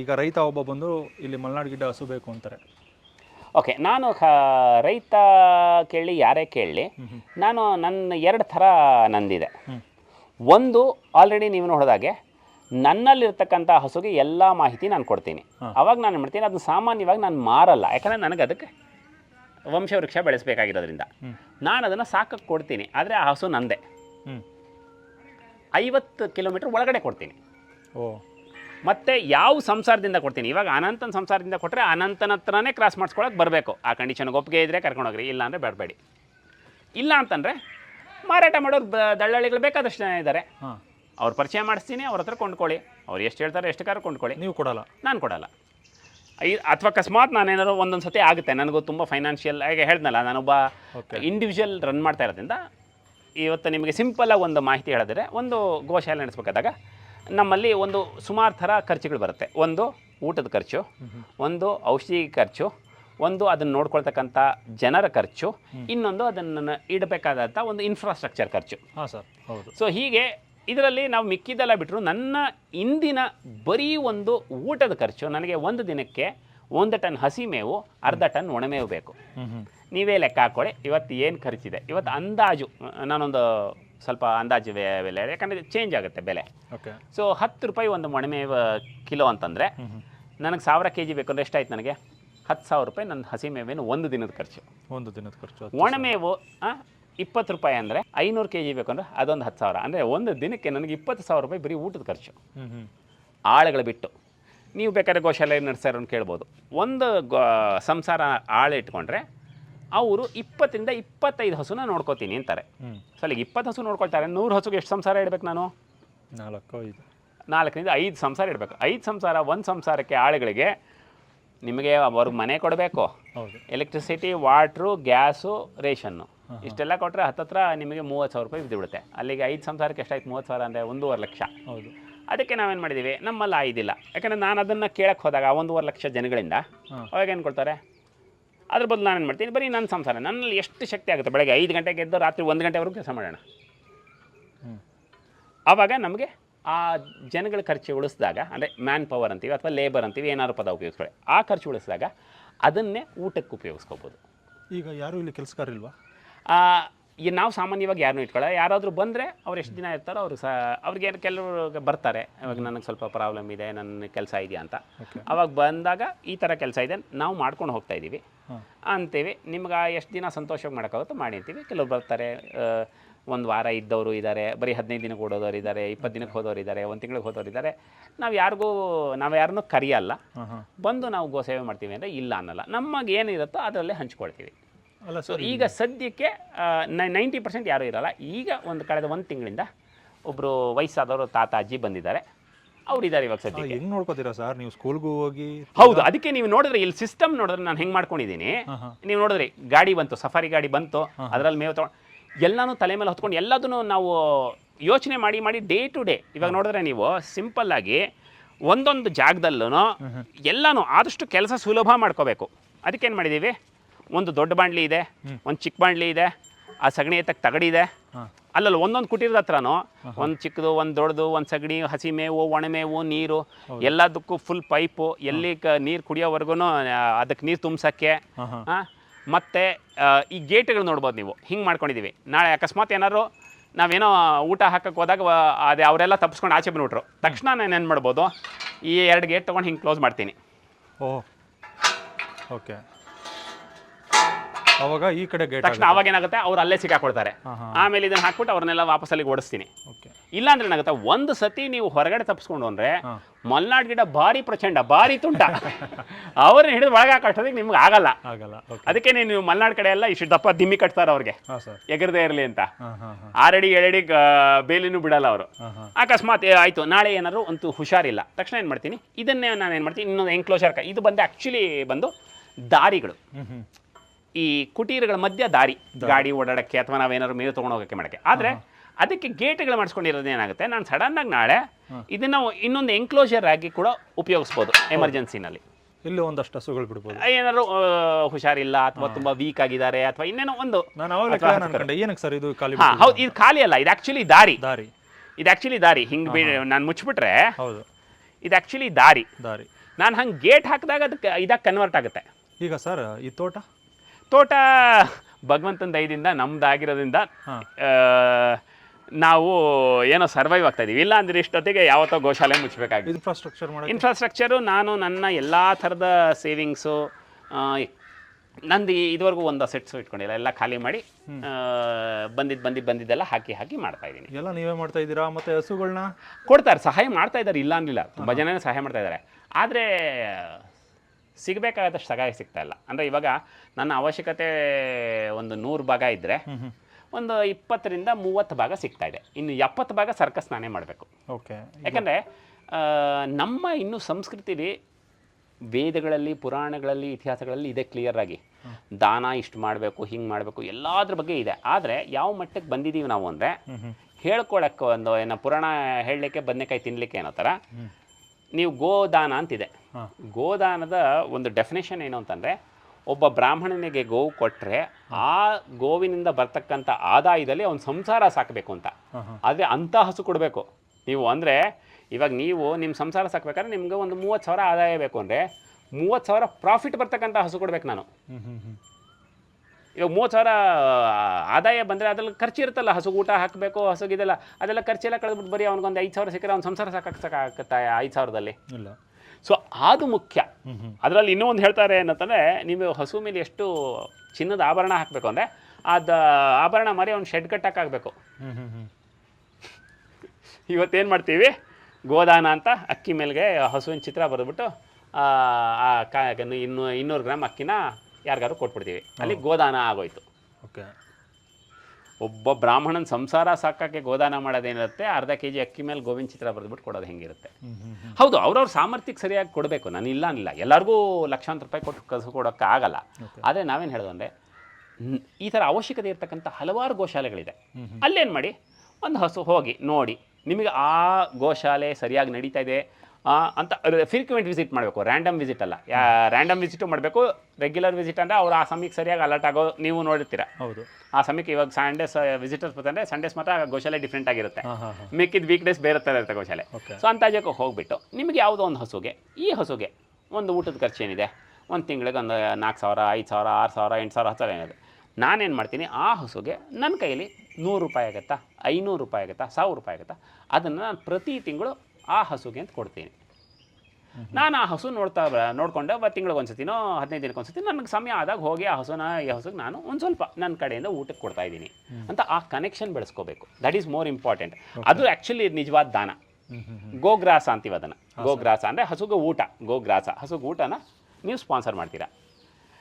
ಈಗ ರೈತ ಒಬ್ಬ ಬಂದು ಇಲ್ಲಿ ಮಲೆನಾಡು ಗಿಡ್ಡ ಹಸು ಬೇಕು ಅಂತಾರೆ. ಓಕೆ ನಾನು ರೈತ ಕೇಳಿ ಯಾರೇ ಕೇಳಲಿ ನಾನು ನನ್ನ ಎರಡು ಥರ ನಂದಿದೆ. ಒಂದು ಆಲ್ರೆಡಿ ನೀವು ನೋಡಿದಾಗೆ ನನ್ನಲ್ಲಿರ್ತಕ್ಕಂಥ ಹಸುಗೆ ಎಲ್ಲ ಮಾಹಿತಿ ನಾನು ಕೊಡ್ತೀನಿ. ಅವಾಗ ನಾನು ಮಾಡ್ತೀನಿ ಅದನ್ನ ಸಾಮಾನ್ಯವಾಗಿ ನಾನು ಮಾರಲ್ಲ. ಯಾಕಂದರೆ ನನಗೆ ಅದಕ್ಕೆ ವಂಶವೃಕ್ಷ ಬೆಳೆಸಬೇಕಾಗಿರೋದ್ರಿಂದ. ನಾನು ಅದನ್ನು ಸಾಕಕ್ಕೆ ಕೊಡ್ತೀನಿ ಆದರೆ ಆ ಹಸು ನಂದೆ. ಐವತ್ತು ಕಿಲೋಮೀಟ್ರ್ ಒಳಗಡೆ ಕೊಡ್ತೀನಿ. ಓ. ಮತ್ತೆ ಯಾವ ಸಂಸಾರದಿಂದ ಕೊಡ್ತೀನಿ? ಇವಾಗ ಅನಂತನ ಸಂಸಾರದಿಂದ ಕೊಟ್ಟರೆ ಅನಂತನ ಹತ್ರನೇ ಕ್ರಾಸ್ ಮಾಡಿಸ್ಕೊಳಕ್ಕೆ ಬರಬೇಕು. ಆ ಕಂಡೀಷನ್ಗೆ ಒಪ್ಪಿಗೆ ಇದ್ದರೆ ಕರ್ಕೊಂಡೋಗ್ರಿ ಇಲ್ಲ ಅಂದರೆ ಬೇಡಬೇಡಿ ಇಲ್ಲ ಅಂತಂದರೆ ಮಾರಾಟ ಮಾಡೋರು ಬ- ದಳ್ಳಾಳಿಗಳು ಬೇಕಾದಷ್ಟು ಜನ ಇದ್ದಾರೆ ಅವ್ರು ಪರಿಚಯ ಮಾಡಿಸ್ತೀನಿ ಅವ್ರ ಹತ್ರ ಕೊಂಡ್ಕೊಳ್ಳಿ. ಅವ್ರು ಎಷ್ಟು ಹೇಳ್ತಾರೆ ಎಷ್ಟು ಕಾರು ಕೊಂಡ್ಕೊಳ್ಳಿ. ನೀವು ಕೊಡಲ್ಲ. ನಾನು ಕೊಡಲ್ಲ. ಐ ಅಥವಾ ಅಕಸ್ಮಾತ್ ನಾನೇನಾದ್ರು ಒಂದೊಂದು ಸತಿ ಆಗುತ್ತೆ. ನನಗೂ ತುಂಬ ಫೈನಾನ್ಷಿಯಲ್ ಆಗಿ ಹೇಳ್ದಲ್ಲ ನಾನೊಬ್ಬ. ಇಂಡಿವಿಜುವಲ್ ರನ್ ಮಾಡ್ತಾ ಇರೋದ್ರಿಂದ ಇವತ್ತು ನಿಮಗೆ ಸಿಂಪಲ್ಲಾಗಿ ಒಂದು ಮಾಹಿತಿ ಹೇಳಿದ್ರೆ ಒಂದು ಗೋಶಾಲೆ ನಡೆಸ್ಬೇಕಾದಾಗ ನಮ್ಮಲ್ಲಿ ಒಂದು ಸುಮಾರು ಥರ ಖರ್ಚುಗಳು ಬರುತ್ತೆ. ಒಂದು ಊಟದ ಖರ್ಚು ಒಂದು ಔಷಧಿ ಖರ್ಚು ಒಂದು ಅದನ್ನು ನೋಡ್ಕೊಳ್ತಕ್ಕಂಥ ಜನರ ಖರ್ಚು ಇನ್ನೊಂದು ಅದನ್ನು ಇಡಬೇಕಾದಂಥ ಒಂದು ಇನ್ಫ್ರಾಸ್ಟ್ರಕ್ಚರ್ ಖರ್ಚು. ಹಾಂ ಸರ್ ಹೌದು. ಸೊ ಹೀಗೆ ಇದರಲ್ಲಿ ನಾವು ಮಿಕ್ಕಿದ್ದೆಲ್ಲ ಬಿಟ್ಟರು ನನ್ನ ಇಂದಿನ ಬರೀ ಒಂದು ಊಟದ ಖರ್ಚು ನನಗೆ ಒಂದು ದಿನಕ್ಕೆ ಒಂದು ಟನ್ ಹಸಿ ಮೇವು ಅರ್ಧ ಟನ್ ಒಣಮೇವು ಬೇಕು. ನೀವೇ ಲೆಕ್ಕ ಹಾಕೊಳ್ಳಿ ಇವತ್ತು ಏನು ಖರ್ಚಿದೆ? ಇವತ್ತು ಅಂದಾಜು ನಾನೊಂದು ಸ್ವಲ್ಪ ಅಂದಾಜು ಬೆಲೆ. ಯಾಕಂದರೆ ಚೇಂಜ್ ಆಗುತ್ತೆ ಬೆಲೆ. ಓಕೆ ಸೊ ಹತ್ತು ರೂಪಾಯಿ ಒಂದು ಒಣಮೇವು ಕಿಲೋ ಅಂತಂದರೆ ನನಗೆ ಸಾವಿರ ಕೆ ಜಿ ಬೇಕಂದ್ರೆ ಎಷ್ಟಾಯ್ತು ನನಗೆ? ಹತ್ತು ಸಾವಿರ ರೂಪಾಯಿ ನನ್ನ ಹಸಿ ಮೇವಿನ ಒಂದು ದಿನದ ಖರ್ಚು. ಒಂದು ದಿನದ ಖರ್ಚು ಒಣಮೇವು ಇಪ್ಪತ್ತು ರೂಪಾಯಿ ಅಂದರೆ ಐನೂರು ಕೆ ಜಿ ಬೇಕಂದ್ರೆ ಅದೊಂದು ಹತ್ತು ಸಾವಿರ. ಅಂದರೆ ಒಂದು ದಿನಕ್ಕೆ ನನಗೆ ಇಪ್ಪತ್ತು ಸಾವಿರ ರೂಪಾಯಿ ಬರೀ ಊಟದ ಖರ್ಚು. ಆಳುಗಳು ಬಿಟ್ಟು. ನೀವು ಬೇಕಾದ್ರೆ ಗೋಶಾಲೆ ಅಂತ ಕೇಳ್ಬೋದು. ಒಂದು ಗೋ ಸಂಸಾರ ಆಳು ಇಟ್ಕೊಂಡ್ರೆ ಅವರು ಇಪ್ಪತ್ತರಿಂದ ಇಪ್ಪತ್ತೈದು ಹಸುನ ನೋಡ್ಕೋತೀನಿ ಅಂತಾರೆ. ಸೊ ಅಲ್ಲಿಗೆ ಇಪ್ಪತ್ತು ಹಸು ನೋಡ್ಕೊಳ್ತಾರೆ ನೂರು ಹಸುಗೆ ಎಷ್ಟು ಸಂಸಾರ ಇಡಬೇಕು ನಾನು? ನಾಲ್ಕು ಐದು. ನಾಲ್ಕರಿಂದ ಐದು ಸಂಸಾರ ಇಡಬೇಕು. ಐದು ಸಂಸಾರ ಒಂದು ಸಂಸಾರಕ್ಕೆ ಆಳುಗಳಿಗೆ ನಿಮಗೆ ಅವ್ರಿಗೆ ಮನೆ ಕೊಡಬೇಕು. ಹೌದು. ಎಲೆಕ್ಟ್ರಿಸಿಟಿ ವಾಟ್ರು ಗ್ಯಾಸು ರೇಷನ್ನು ಇಷ್ಟೆಲ್ಲ ಕೊಟ್ಟರೆ ಹತ್ತತ್ರ ನಿಮಗೆ ಮೂವತ್ತು ಸಾವಿರ ರೂಪಾಯಿ ಬಿದ್ದುಬಿಡುತ್ತೆ. ಅಲ್ಲಿಗೆ ಐದು ಸಂಸಾರಕ್ಕೆ ಎಷ್ಟಾಯ್ತು? ಮೂವತ್ತು ಸಾವಿರ ಅಂದರೆ ಒಂದೂವರೆ ಲಕ್ಷ. ಹೌದು. ಅದಕ್ಕೆ ನಾವೇನು ಮಾಡಿದ್ದೀವಿ ನಮ್ಮಲ್ಲಿ ಆಯ್ದಿಲ್ಲ. ಯಾಕಂದರೆ ನಾನು ಅದನ್ನು ಕೇಳಕ್ಕೆ ಹೋದಾಗ ಆ ಒಂದೂವರೆ ಲಕ್ಷ ಜನಗಳಿಂದ ಅವಾಗೇನು ಅವಾಗ ಏನು ಕೊಡ್ತಾರೆ? ಅದ್ರ ಬದಲು ನಾನೇನು ಮಾಡ್ತೀನಿ? ಬರೀ ನನ್ನ ಸಂಸಾರ ನನ್ನಲ್ಲಿ ಎಷ್ಟು ಶಕ್ತಿ ಆಗುತ್ತೆ? ಬೆಳಗ್ಗೆ ಐದು ಗಂಟೆಗೆ ಎದ್ದು ರಾತ್ರಿ ಒಂದು ಗಂಟೆವರೆಗೂ ಕೆಲಸ ಮಾಡೋಣ. ಆವಾಗ ನಮಗೆ ಆ ಜನಗಳ ಖರ್ಚು ಉಳಿಸಿದಾಗ ಅಂದರೆ ಮ್ಯಾನ್ ಪವರ್ ಅಂತೀವಿ ಅಥವಾ ಲೇಬರ್ ಅಂತೀವಿ ಏನಾದ್ರು ಪದ ಉಪಯೋಗಿಸ್ಕೊಳ್ಳಿ. ಆ ಖರ್ಚು ಉಳಿಸಿದಾಗ ಅದನ್ನೇ ಊಟಕ್ಕೆ ಉಪಯೋಗಿಸ್ಕೋಬೋದು. ಈಗ ಯಾರೂ ಇಲ್ಲಿ ಕೆಲಸಗಾರಿಲ್ವಾ ನಾವು ಸಾಮಾನ್ಯವಾಗಿ ಯಾರನ್ನೂ ಇಟ್ಕೊಳ್ಳ ಯಾರಾದರೂ ಬಂದರೆ ಅವ್ರು ಎಷ್ಟು ದಿನ ಇರ್ತಾರೋ ಅವರು ಸಹ ಅವ್ರಿಗೆ ಕೆಲವರು ಬರ್ತಾರೆ. ಇವಾಗ ನನಗೆ ಸ್ವಲ್ಪ ಪ್ರಾಬ್ಲಮ್ ಇದೆ ನನ್ನ ಕೆಲಸ ಇದೆಯಾ ಅಂತ. ಅವಾಗ ಬಂದಾಗ ಈ ಥರ ಕೆಲಸ ಇದೆ ನಾವು ಮಾಡ್ಕೊಂಡು ಹೋಗ್ತಾ ಇದ್ದೀವಿ ಅಂತೀವಿ. ನಿಮ್ಗೆ ಎಷ್ಟು ದಿನ ಸಂತೋಷವಾಗಿ ಮಾಡೋಕ್ಕಾಗುತ್ತೋ ಮಾಡಿ ಅಂತೀವಿ ಕೆಲವ್ರು ಬರ್ತಾರೆ ಒಂದು ವಾರ ಇದ್ದವರು ಇದ್ದಾರೆ ಬರೀ ಹದಿನೈದು ದಿನಕ್ಕೆ ಓಡೋದವ್ರು ಇದ್ದಾರೆ ಇಪ್ಪತ್ತು ದಿನಕ್ಕೆ ಹೋದವ್ರು ಇದ್ದಾರೆ ಒಂದು ತಿಂಗಳಿಗೆ ಹೋದವ್ರು ಇದ್ದಾರೆ ನಾವು ಯಾರಿಗೂ ನಾವು ಯಾರನ್ನೂ ಕರೆಯಲ್ಲ. ಬಂದು ನಾವು ಗೋಸೇವೆ ಮಾಡ್ತೀವಿ ಅಂದರೆ ಇಲ್ಲ ಅನ್ನಲ್ಲ. ನಮಗೆ ಏನಿರುತ್ತೋ ಅದರಲ್ಲೇ ಹಂಚ್ಕೊಳ್ತೀವಿ. ಅಲ್ಲ ಸೊ ಈಗ ಸದ್ಯಕ್ಕೆ ನೈಂಟಿ ಪರ್ಸೆಂಟ್ ಯಾರೂ ಇರಲ್ಲ. ಈಗ ಒಂದು ಕಳೆದ ಒಂದು ತಿಂಗಳಿಂದ ಒಬ್ಬರು ವಯಸ್ಸಾದವರು ತಾತ ಅಜ್ಜಿ ಬಂದಿದ್ದಾರೆ. ಅವ್ರು ಇದ್ದಾರೆ ಇವಾಗ ಸದ್ಯ ಹೆಂಗ್ ನೋಡ್ಕೋತೀರಾ ಸರ್? ನೀವು ಸ್ಕೂಲ್ಗೂ ಹೋಗಿ ಹೌದು ಅದಕ್ಕೆ ನೀವು ನೋಡಿದ್ರೆ ಇಲ್ಲಿ ಸಿಸ್ಟಮ್ ನೋಡಿದ್ರೆ ನಾನು ಹೆಂಗ್ ಮಾಡ್ಕೊಂಡಿದ್ದೀನಿ. ನೀವು ನೋಡಿದ್ರಿ ಗಾಡಿ ಬಂತು ಸಫಾರಿ ಗಾಡಿ ಬಂತು ಅದರಲ್ಲಿ ಮೇವು ತಗೊಂಡು ಎಲ್ಲಾನು ತಲೆ ಮೇಲೆ ಹೊತ್ಕೊಂಡು ಎಲ್ಲದನ್ನು ನಾವು ಯೋಚನೆ ಮಾಡಿ ಮಾಡಿ ಡೇ ಟು ಡೇ ಇವಾಗ ನೋಡಿದ್ರೆ ನೀವು ಸಿಂಪಲ್ ಆಗಿ ಒಂದೊಂದು ಜಾಗದಲ್ಲೂ ಎಲ್ಲಾನು ಆದಷ್ಟು ಕೆಲಸ ಸುಲಭ ಮಾಡ್ಕೋಬೇಕು. ಅದಕ್ಕೆ ಏನು ಮಾಡಿದ್ದೀವಿ ಒಂದು ದೊಡ್ಡ ಬಾಂಡ್ಲಿ ಇದೆ ಒಂದು ಚಿಕ್ಕ ಬಾಂಡ್ಲಿ ಇದೆ ಆ ಸಗಣಿ ಎತ್ತಕ್ಕೆ ತಗಡಿ ಇದೆ ಹಾಂ ಅಲ್ಲಲ್ಲ ಒಂದೊಂದು ಕುಟೀರದ ಹತ್ರನೂ. ಒಂದು ಚಿಕ್ಕದು ಒಂದು ದೊಡ್ಡದು ಒಂದು ಸಗಣಿ ಹಸಿ ಮೇವು ಒಣಮೇವು ನೀರು ಎಲ್ಲದಕ್ಕೂ ಫುಲ್ ಪೈಪು ಎಲ್ಲಿ ಕ ನೀರು ಕುಡಿಯೋವರೆಗೂ ಅದಕ್ಕೆ ನೀರು ತುಂಬಿಸೋಕ್ಕೆ ಮತ್ತು ಈ ಗೇಟ್ಗಳು ನೋಡ್ಬೋದು ನೀವು. ಹಿಂಗೆ ಮಾಡ್ಕೊಂಡಿದ್ದೀವಿ ನಾಳೆ ಅಕಸ್ಮಾತ್ ಏನಾದ್ರು ನಾವೇನೋ ಊಟ ಹಾಕಕ್ಕೆ ಹೋದಾಗ ಅದೇ ಅವರೆಲ್ಲ ತಪ್ಪಿಸ್ಕೊಂಡು ಆಚೆ ಬಂದುಬಿಟ್ರು. ತಕ್ಷಣ ನಾನು ಏನು ಮಾಡ್ಬೋದು ಈ ಎರಡು ಗೇಟ್ ತೊಗೊಂಡು ಹಿಂಗೆ ಕ್ಲೋಸ್ ಮಾಡ್ತೀನಿ. ಓ ಓಕೆ ಅವಾಗ ಈ ಕಡೆ ಗೇಟ್ ತಕ್ಷಣ ಅವಾಗ ಏನಾಗುತ್ತೆ? ಅವ್ರು ಅಲ್ಲೇ ಹಾಂ ಆಮೇಲೆ ಇದನ್ನ ಹಾಕ್ಬಿಟ್ಟು ಅವ್ರನ್ನೆಲ್ಲ ವಾಪಸ್ ಅಲ್ಲಿಗೆ ಓಡಿಸ್ತೀನಿ. ಓಕೆ. ಇಲ್ಲಾಂದ್ರೆ ಏನಾಗುತ್ತೆ? ಒಂದು ಸತಿ ನೀವು ಹೊರಗಡೆ ತಪ್ಪಿಸ್ಕೊಂಡು ಅಂದ್ರೆ ಮಲ್ನಾಡ್ ಗಿಡ ಭಾರಿ ಪ್ರಚಂಡ ಭಾರಿ ತುಂಟ. ಅವ್ರನ್ನ ಹಿಡಿದು ಒಳಗೆ ಹಾಕೋಷ್ಟೊತ್ತಿಗೆ ನಿಮ್ಗೆ ಆಗಲ್ಲ. ಆಗಲ್ಲ ಅದಕ್ಕೆ ನೀವು ಮಲ್ನಾಡ್ ಕಡೆ ಎಲ್ಲ ಇಷ್ಟು ದಪ್ಪ ದಿಮ್ಮಿ ಕಟ್ತಾರೆ ಅವ್ರಿಗೆ. ಎಗರದೇ ಇರಲಿ ಅಂತ. ಆರಡಿ ಎರಡಿ ಬೇಲಿನೂ ಬಿಡಲ್ಲ ಅವರು. ಅಕಸ್ಮಾತ್ ಆಯ್ತು. ನಾಳೆ ಏನಾದ್ರು ಒಂದು ಹುಷಾರಿಲ್ಲ. ತಕ್ಷಣ ಏನು ಮಾಡ್ತೀನಿ? ಇದನ್ನೇ ನಾನು ಏನು ಮಾಡ್ತೀನಿ? ಇನ್ನೊಂದು ಎನ್ಕ್ಲೋಜರ್ ಇದು ಬಂದು ಆಕ್ಚುಲಿ ಬಂದು ದಾರಿಗಳು. ಈ ಕುಟೀರಗಳ ಮಧ್ಯ ದಾರಿ ಗಾಡಿ ಓಡಾಡಕ್ಕೆ ಅಥವಾ ನಾವೇನಾದ್ರು ಮೇವು ತೊಗೊಂಡು ಹೋಗೋಕ್ಕೆ ಮಾಡಕ್ಕೆ. ಆದರೆ ಅದಕ್ಕೆ ಗೇಟ್ಗಳು ಮಾಡಿಸ್ಕೊಂಡಿರೋದು ಏನಾಗುತ್ತೆ? ನಾನು ಆಗಿ ನಾಳೆ ಇದನ್ನ ಇನ್ನೊಂದು ಎನ್ಕ್ಲೋಜರ್ ಆಗಿ ಕೂಡ ಉಪಯೋಗಿಸ್ಬೋದು ಎಮರ್ಜೆನ್ಸಿನಲ್ಲಿ ಇಲ್ಲಿ ಒಂದಷ್ಟು ಹಸುಗಳು ಬಿಡ್ಬೋದು. ಏನಾದ್ರು ಹುಷಾರಿಲ್ಲ ಅಥವಾ ತುಂಬಾ ವೀಕ್ ಆಗಿದ್ದಾರೆ ಅಥವಾ ಇನ್ನೇನೋ ಒಂದು ಏನಕ್ಕೆ ಸರ್ ಇದು ಖಾಲಿ ಹೌದು ಇದು ಖಾಲಿ ಅಲ್ಲ ಇದು ಆಕ್ಚುಲಿ ದಾರಿ. ದಾರಿ. ಇದು ಆಕ್ಚುಲಿ ದಾರಿ. ಹಿಂಗೆ ನಾನು ಮುಚ್ಚಿಬಿಟ್ರೆ ಹೌದು. ಇದು ಆಕ್ಚುಲಿ ದಾರಿ. ದಾರಿ. ನಾನು ಹಂಗೆ ಗೇಟ್ ಹಾಕಿದಾಗ ಅದಕ್ಕೆ ಇದಾಗ ಕನ್ವರ್ಟ್ ಆಗುತ್ತೆ. ಈಗ ಸರ್ ಈ ತೋಟ? ತೋಟ ಭಗವಂತನ ದಯದಿಂದ ನಮ್ದಾಗಿರೋದ್ರಿಂದ. ನಾವು ಏನೋ ಸರ್ವೈವ್ ಆಗ್ತಾ ಇದೀವಿ. ಇಲ್ಲ ಅಂದ್ರೆ ಇಷ್ಟೊತ್ತಿಗೆ ಯಾವತ್ತೋ ಗೋಶಾಲೆ ಮುಚ್ಚಬೇಕಾಗಿ ಇನ್ಫ್ರಾಸ್ಟ್ರಕ್ಚರ್ ಇನ್ಫ್ರಾಸ್ಟ್ರಕ್ಚರು ನಾನು ನನ್ನ ಎಲ್ಲ ಥರದ ಸೇವಿಂಗ್ಸು ನಂದು ಇದುವರೆಗೂ ಒಂದು ಸೆಟ್ಸು ಇಟ್ಕೊಂಡಿಲ್ಲ. ಎಲ್ಲ ಖಾಲಿ ಮಾಡಿ ಬಂದಿದ್ದು ಬಂದಿದ್ದು ಬಂದಿದ್ದೆಲ್ಲ ಹಾಕಿ ಹಾಕಿ ಮಾಡ್ತಾ ಇದ್ದೀನಿ ಎಲ್ಲ ನೀವೇ ಮಾಡ್ತಾ ಇದ್ದೀರಾ? ಮತ್ತೆ ಹಸುಗಳನ್ನ ಕೊಡ್ತಾರೆ ಸಹಾಯ ಮಾಡ್ತಾ ಇದ್ದಾರೆ ಇಲ್ಲ ಅನ್ನಲಿಲ್ಲ ತುಂಬ ಜನನೇ ಸಹಾಯ ಮಾಡ್ತಾ ಇದ್ದಾರೆ ಆದರೆ ಸಿಗಬೇಕಾದಷ್ಟು ಸಗಾಯ ಸಿಗ್ತಾ ಇಲ್ಲ. ಅಂದರೆ ಇವಾಗ ನನ್ನ ಅವಶ್ಯಕತೆ ಒಂದು ನೂರು ಭಾಗ ಇದ್ದರೆ ಒಂದು ಇಪ್ಪತ್ತರಿಂದ ಮೂವತ್ತು ಭಾಗ ಸಿಗ್ತಾ ಇದೆ. ಇನ್ನು ಎಪ್ಪತ್ತು ಭಾಗ ಸರ್ಕಸ್ ನಾನೇ ಮಾಡಬೇಕು. ಓಕೆ. ಯಾಕಂದರೆ ನಮ್ಮ ಇನ್ನು ಸಂಸ್ಕೃತಿಲಿ ವೇದಗಳಲ್ಲಿ ಪುರಾಣಗಳಲ್ಲಿ ಇತಿಹಾಸಗಳಲ್ಲಿ ಇದೆ ಕ್ಲಿಯರ್ ಆಗಿ. ದಾನ ಇಷ್ಟು ಮಾಡಬೇಕು ಹಿಂಗೆ ಮಾಡಬೇಕು ಎಲ್ಲದ್ರ ಬಗ್ಗೆ ಇದೆ. ಆದರೆ ಯಾವ ಮಟ್ಟಕ್ಕೆ ಬಂದಿದ್ದೀವಿ ನಾವು ಅಂದರೆ ಹೇಳ್ಕೊಳಕ್ಕೆ ಒಂದು ಏನೋ ಪುರಾಣ ಹೇಳಲಿಕ್ಕೆ ಬದನೆಕಾಯಿ ತಿನ್ನಲಿಕ್ಕೆ ಏನೋ ಥರ ನೀವು ಗೋದಾನ ಅಂತಿದೆ. ಗೋದಾನದ ಒಂದು ಡೆಫಿನೇಷನ್ ಏನು ಅಂತಂದರೆ ಒಬ್ಬ ಬ್ರಾಹ್ಮಣನಿಗೆ ಗೋವು ಕೊಟ್ಟರೆ ಆ ಗೋವಿನಿಂದ ಬರ್ತಕ್ಕಂಥ ಆದಾಯದಲ್ಲಿ ಅವನು ಸಂಸಾರ ಸಾಕಬೇಕು ಅಂತ. ಆದರೆ ಅಂಥ ಹಸು ಕೊಡಬೇಕು. ನೀವು ಅಂದರೆ ಇವಾಗ ನೀವು ನಿಮ್ಮ ಸಂಸಾರ ಸಾಕಬೇಕಾದ್ರೆ ನಿಮ್ಗೆ ಒಂದು ಮೂವತ್ತು ಸಾವಿರ ಆದಾಯ ಬೇಕು ಅಂದರೆ ಮೂವತ್ತು ಸಾವಿರ ಪ್ರಾಫಿಟ್ ಬರ್ತಕ್ಕಂಥ ಹಸು ಕೊಡ್ಬೇಕು ನಾನು. ಇವಾಗ ಮೂವತ್ತು ಸಾವಿರ ಆದಾಯ ಬಂದರೆ ಅದ್ರಲ್ಲಿ ಖರ್ಚು ಇರುತ್ತಲ್ಲ ಹಸು ಊಟ ಹಾಕಬೇಕು ಹಸುಗಿದೆಲ್ಲ ಅದೆಲ್ಲ ಖರ್ಚೆಲ್ಲ ಕಳೆದ್ಬಿಟ್ಟು ಬರೀ ಅವ್ನಿಗೊಂದು ಐದು ಸಾವಿರ ಸಿಕ್ಕರೆ ಅವ್ನು ಸಂಸಾರ ಸಾಕಕ್ಕೆ ಸಾಕಾಗತ್ತಾ ಐದು ಸಾವಿರದಲ್ಲಿ? ಇಲ್ಲ. ಸೊ ಅದು ಮುಖ್ಯ. ಅದರಲ್ಲಿ ಇನ್ನೂ ಒಂದು ಹೇಳ್ತಾರೆ ಏನಂತಂದರೆ ನೀವು ಹಸು ಮೇಲೆ ಎಷ್ಟು ಚಿನ್ನದ ಆಭರಣ ಹಾಕಬೇಕು ಅಂದರೆ ಅದು ಆಭರಣ ಮರಿ ಅವ್ನು ಶೆಡ್ ಕಟ್ಟಕ್ಕಾಗಬೇಕು ಇವತ್ತೇನು ಮಾಡ್ತೀವಿ? ಗೋದಾನ ಅಂತ ಅಕ್ಕಿ ಮೇಲೆಗೆ ಹಸುವಿನ ಚಿತ್ರ ಬರೆದ್ಬಿಟ್ಟು ಆ ಆ ಕಾ ಇನ್ನು ಇನ್ನೂರು ಗ್ರಾಮ್ ಅಕ್ಕಿನ ಯಾರಿಗಾದ್ರೂ ಕೊಟ್ಬಿಡ್ತೀವಿ. ಅಲ್ಲಿ ಗೋದಾನ ಆಗೋಯ್ತು. ಓಕೆ. ಒಬ್ಬ ಬ್ರಾಹ್ಮಣನ ಸಂಸಾರ ಸಾಕಕ್ಕೆ ಗೋದಾನ ಮಾಡೋದೇನಿರುತ್ತೆ ಅರ್ಧ ಕೆ ಜಿ ಅಕ್ಕಿ ಮೇಲೆ ಗೋವಿನ ಚಿತ್ರ ಬರೆದ್ಬಿಟ್ಟು ಕೊಡೋದು ಹೆಂಗಿರುತ್ತೆ? ಹೌದು ಅವ್ರವ್ರ ಸಾಮರ್ಥ್ಯಕ್ಕೆ ಸರಿಯಾಗಿ ಕೊಡಬೇಕು. ನಾನು ಇಲ್ಲ ಅನ್ನಿಲ್ಲ. ಎಲ್ಲರಿಗೂ ಲಕ್ಷಾಂತರ ರೂಪಾಯಿ ಕೊಟ್ಟು ಕಸು ಕೊಡೋಕ್ಕೆ ಆಗಲ್ಲ. ಆದರೆ ನಾವೇನು ಹೇಳೋದು ಅಂದರೆ ಈ ಥರ ಅವಶ್ಯಕತೆ ಇರತಕ್ಕಂಥ ಹಲವಾರು ಗೋಶಾಲೆಗಳಿದೆ. ಅಲ್ಲೇನು ಮಾಡಿ ಒಂದು ಹಸು ಹೋಗಿ ನೋಡಿ ನಿಮಗೆ ಆ ಗೋಶಾಲೆ ಸರಿಯಾಗಿ ನಡೀತಾ ಇದೆ. ಅಂತ ಫ್ರೀಕ್ವೆಂಟ್ ವಿಸಿಟ್ ಮಾಡಬೇಕು ರ್ಯಾಂಡಮ್ ವಿಸಿಟ್ ಅಲ್ಲ. ರ್ಯಾಂಡಮ್ ವಿಸಿಟು ಮಾಡಬೇಕು ರೆಗ್ಯುಲರ್ ವಿಸಿಟ್ ಅಂದರೆ ಅವ್ರು ಆ ಸಮಯಕ್ಕೆ ಸರಿಯಾಗಿ ಅಲರ್ಟ್ ಆಗೋ ನೀವು ನೋಡಿರ್ತೀರ. ಹೌದು. ಆ ಸಮಯಕ್ಕೆ ಇವಾಗ ಸಂಡೇಸ್ ವಿಸಿಟರ್ಸ್ ಬರ್ತಂದ್ರೆ ಸಂಡೇಸ್ ಮಾತ್ರ ಗೋಶಾಲೆ ಡಿಫ್ರೆಂಟ್ ಆಗಿರುತ್ತೆ. ಮಿಕ್ಕಿದ ವೀಕ್ ಡೇಸ್ ಬೇರೆ ಥರ ಇರುತ್ತೆ ಗೋಶಾಲೆ. ಸೊ ಅಂತ ಜಾಗಕ್ಕೆ ಹೋಗ್ಬಿಟ್ಟು ನಿಮಗೆ ಯಾವುದೋ ಒಂದು ಹಸುಗೆ ಈ ಹಸುಗೆ ಒಂದು ಊಟದ ಖರ್ಚು ಏನಿದೆ? ಒಂದು ತಿಂಗಳಿಗೆ ಒಂದು ನಾಲ್ಕು ಸಾವಿರ ಐದು ಸಾವಿರ ಆರು ಸಾವಿರ ಎಂಟು ಸಾವಿರ ಹತ್ತು ಸಾವಿರ ಏನಿದೆ. ನಾನೇನು ಮಾಡ್ತೀನಿ ಆ ಹಸುಗೆ ನನ್ನ ಕೈಯಲ್ಲಿ ನೂರು ರೂಪಾಯಿ ಆಗುತ್ತಾ? ಐನೂರು ರೂಪಾಯಿ ಆಗುತ್ತಾ? ಸಾವಿರ ರೂಪಾಯಿ ಆಗುತ್ತಾ? ಅದನ್ನು ನಾನು ಪ್ರತಿ ತಿಂಗಳು ಆ ಹಸುಗೆ ಅಂತ ಕೊಡ್ತೀನಿ. ನಾನು ಆ ಹಸು ನೋಡ್ತಾ ನೋಡ್ಕೊಂಡು ಒಂದು ತಿಂಗಳಿಗೆ ಒಂದ್ಸತಿನೋ ಹದಿನೈದು ದಿನಕ್ಕೆ ಒಂದ್ಸತಿ ನನಗೆ ಸಮಯ ಆದಾಗ ಹೋಗಿ ಆ ಹಸುನ ಈ ಹಸುಗೆ ನಾನು ಒಂದು ಸ್ವಲ್ಪ ನನ್ನ ಕಡೆಯಿಂದ ಊಟಕ್ಕೆ ಕೊಡ್ತಾ ಇದ್ದೀನಿ. ಅಂತ ಆ ಕನೆಕ್ಷನ್ ಬೆಳೆಸ್ಕೋಬೇಕು. ದಟ್ ಈಸ್ ಮೋರ್ ಇಂಪಾರ್ಟೆಂಟ್ ಅದು ಆ್ಯಕ್ಚುಲಿ ನಿಜವಾದ ದಾನ. ಗೋಗ್ರಾಸ ಅಂತೀವಿ ಅದನ್ನು. ಗೋಗ್ರಾಸ ಅಂದರೆ ಹಸುಗೆ ಊಟ ಗೋಗ್ರಾಸ. ಹಸುಗೆ ಊಟನ ನೀವು ಸ್ಪಾನ್ಸರ್ ಮಾಡ್ತೀರಾ.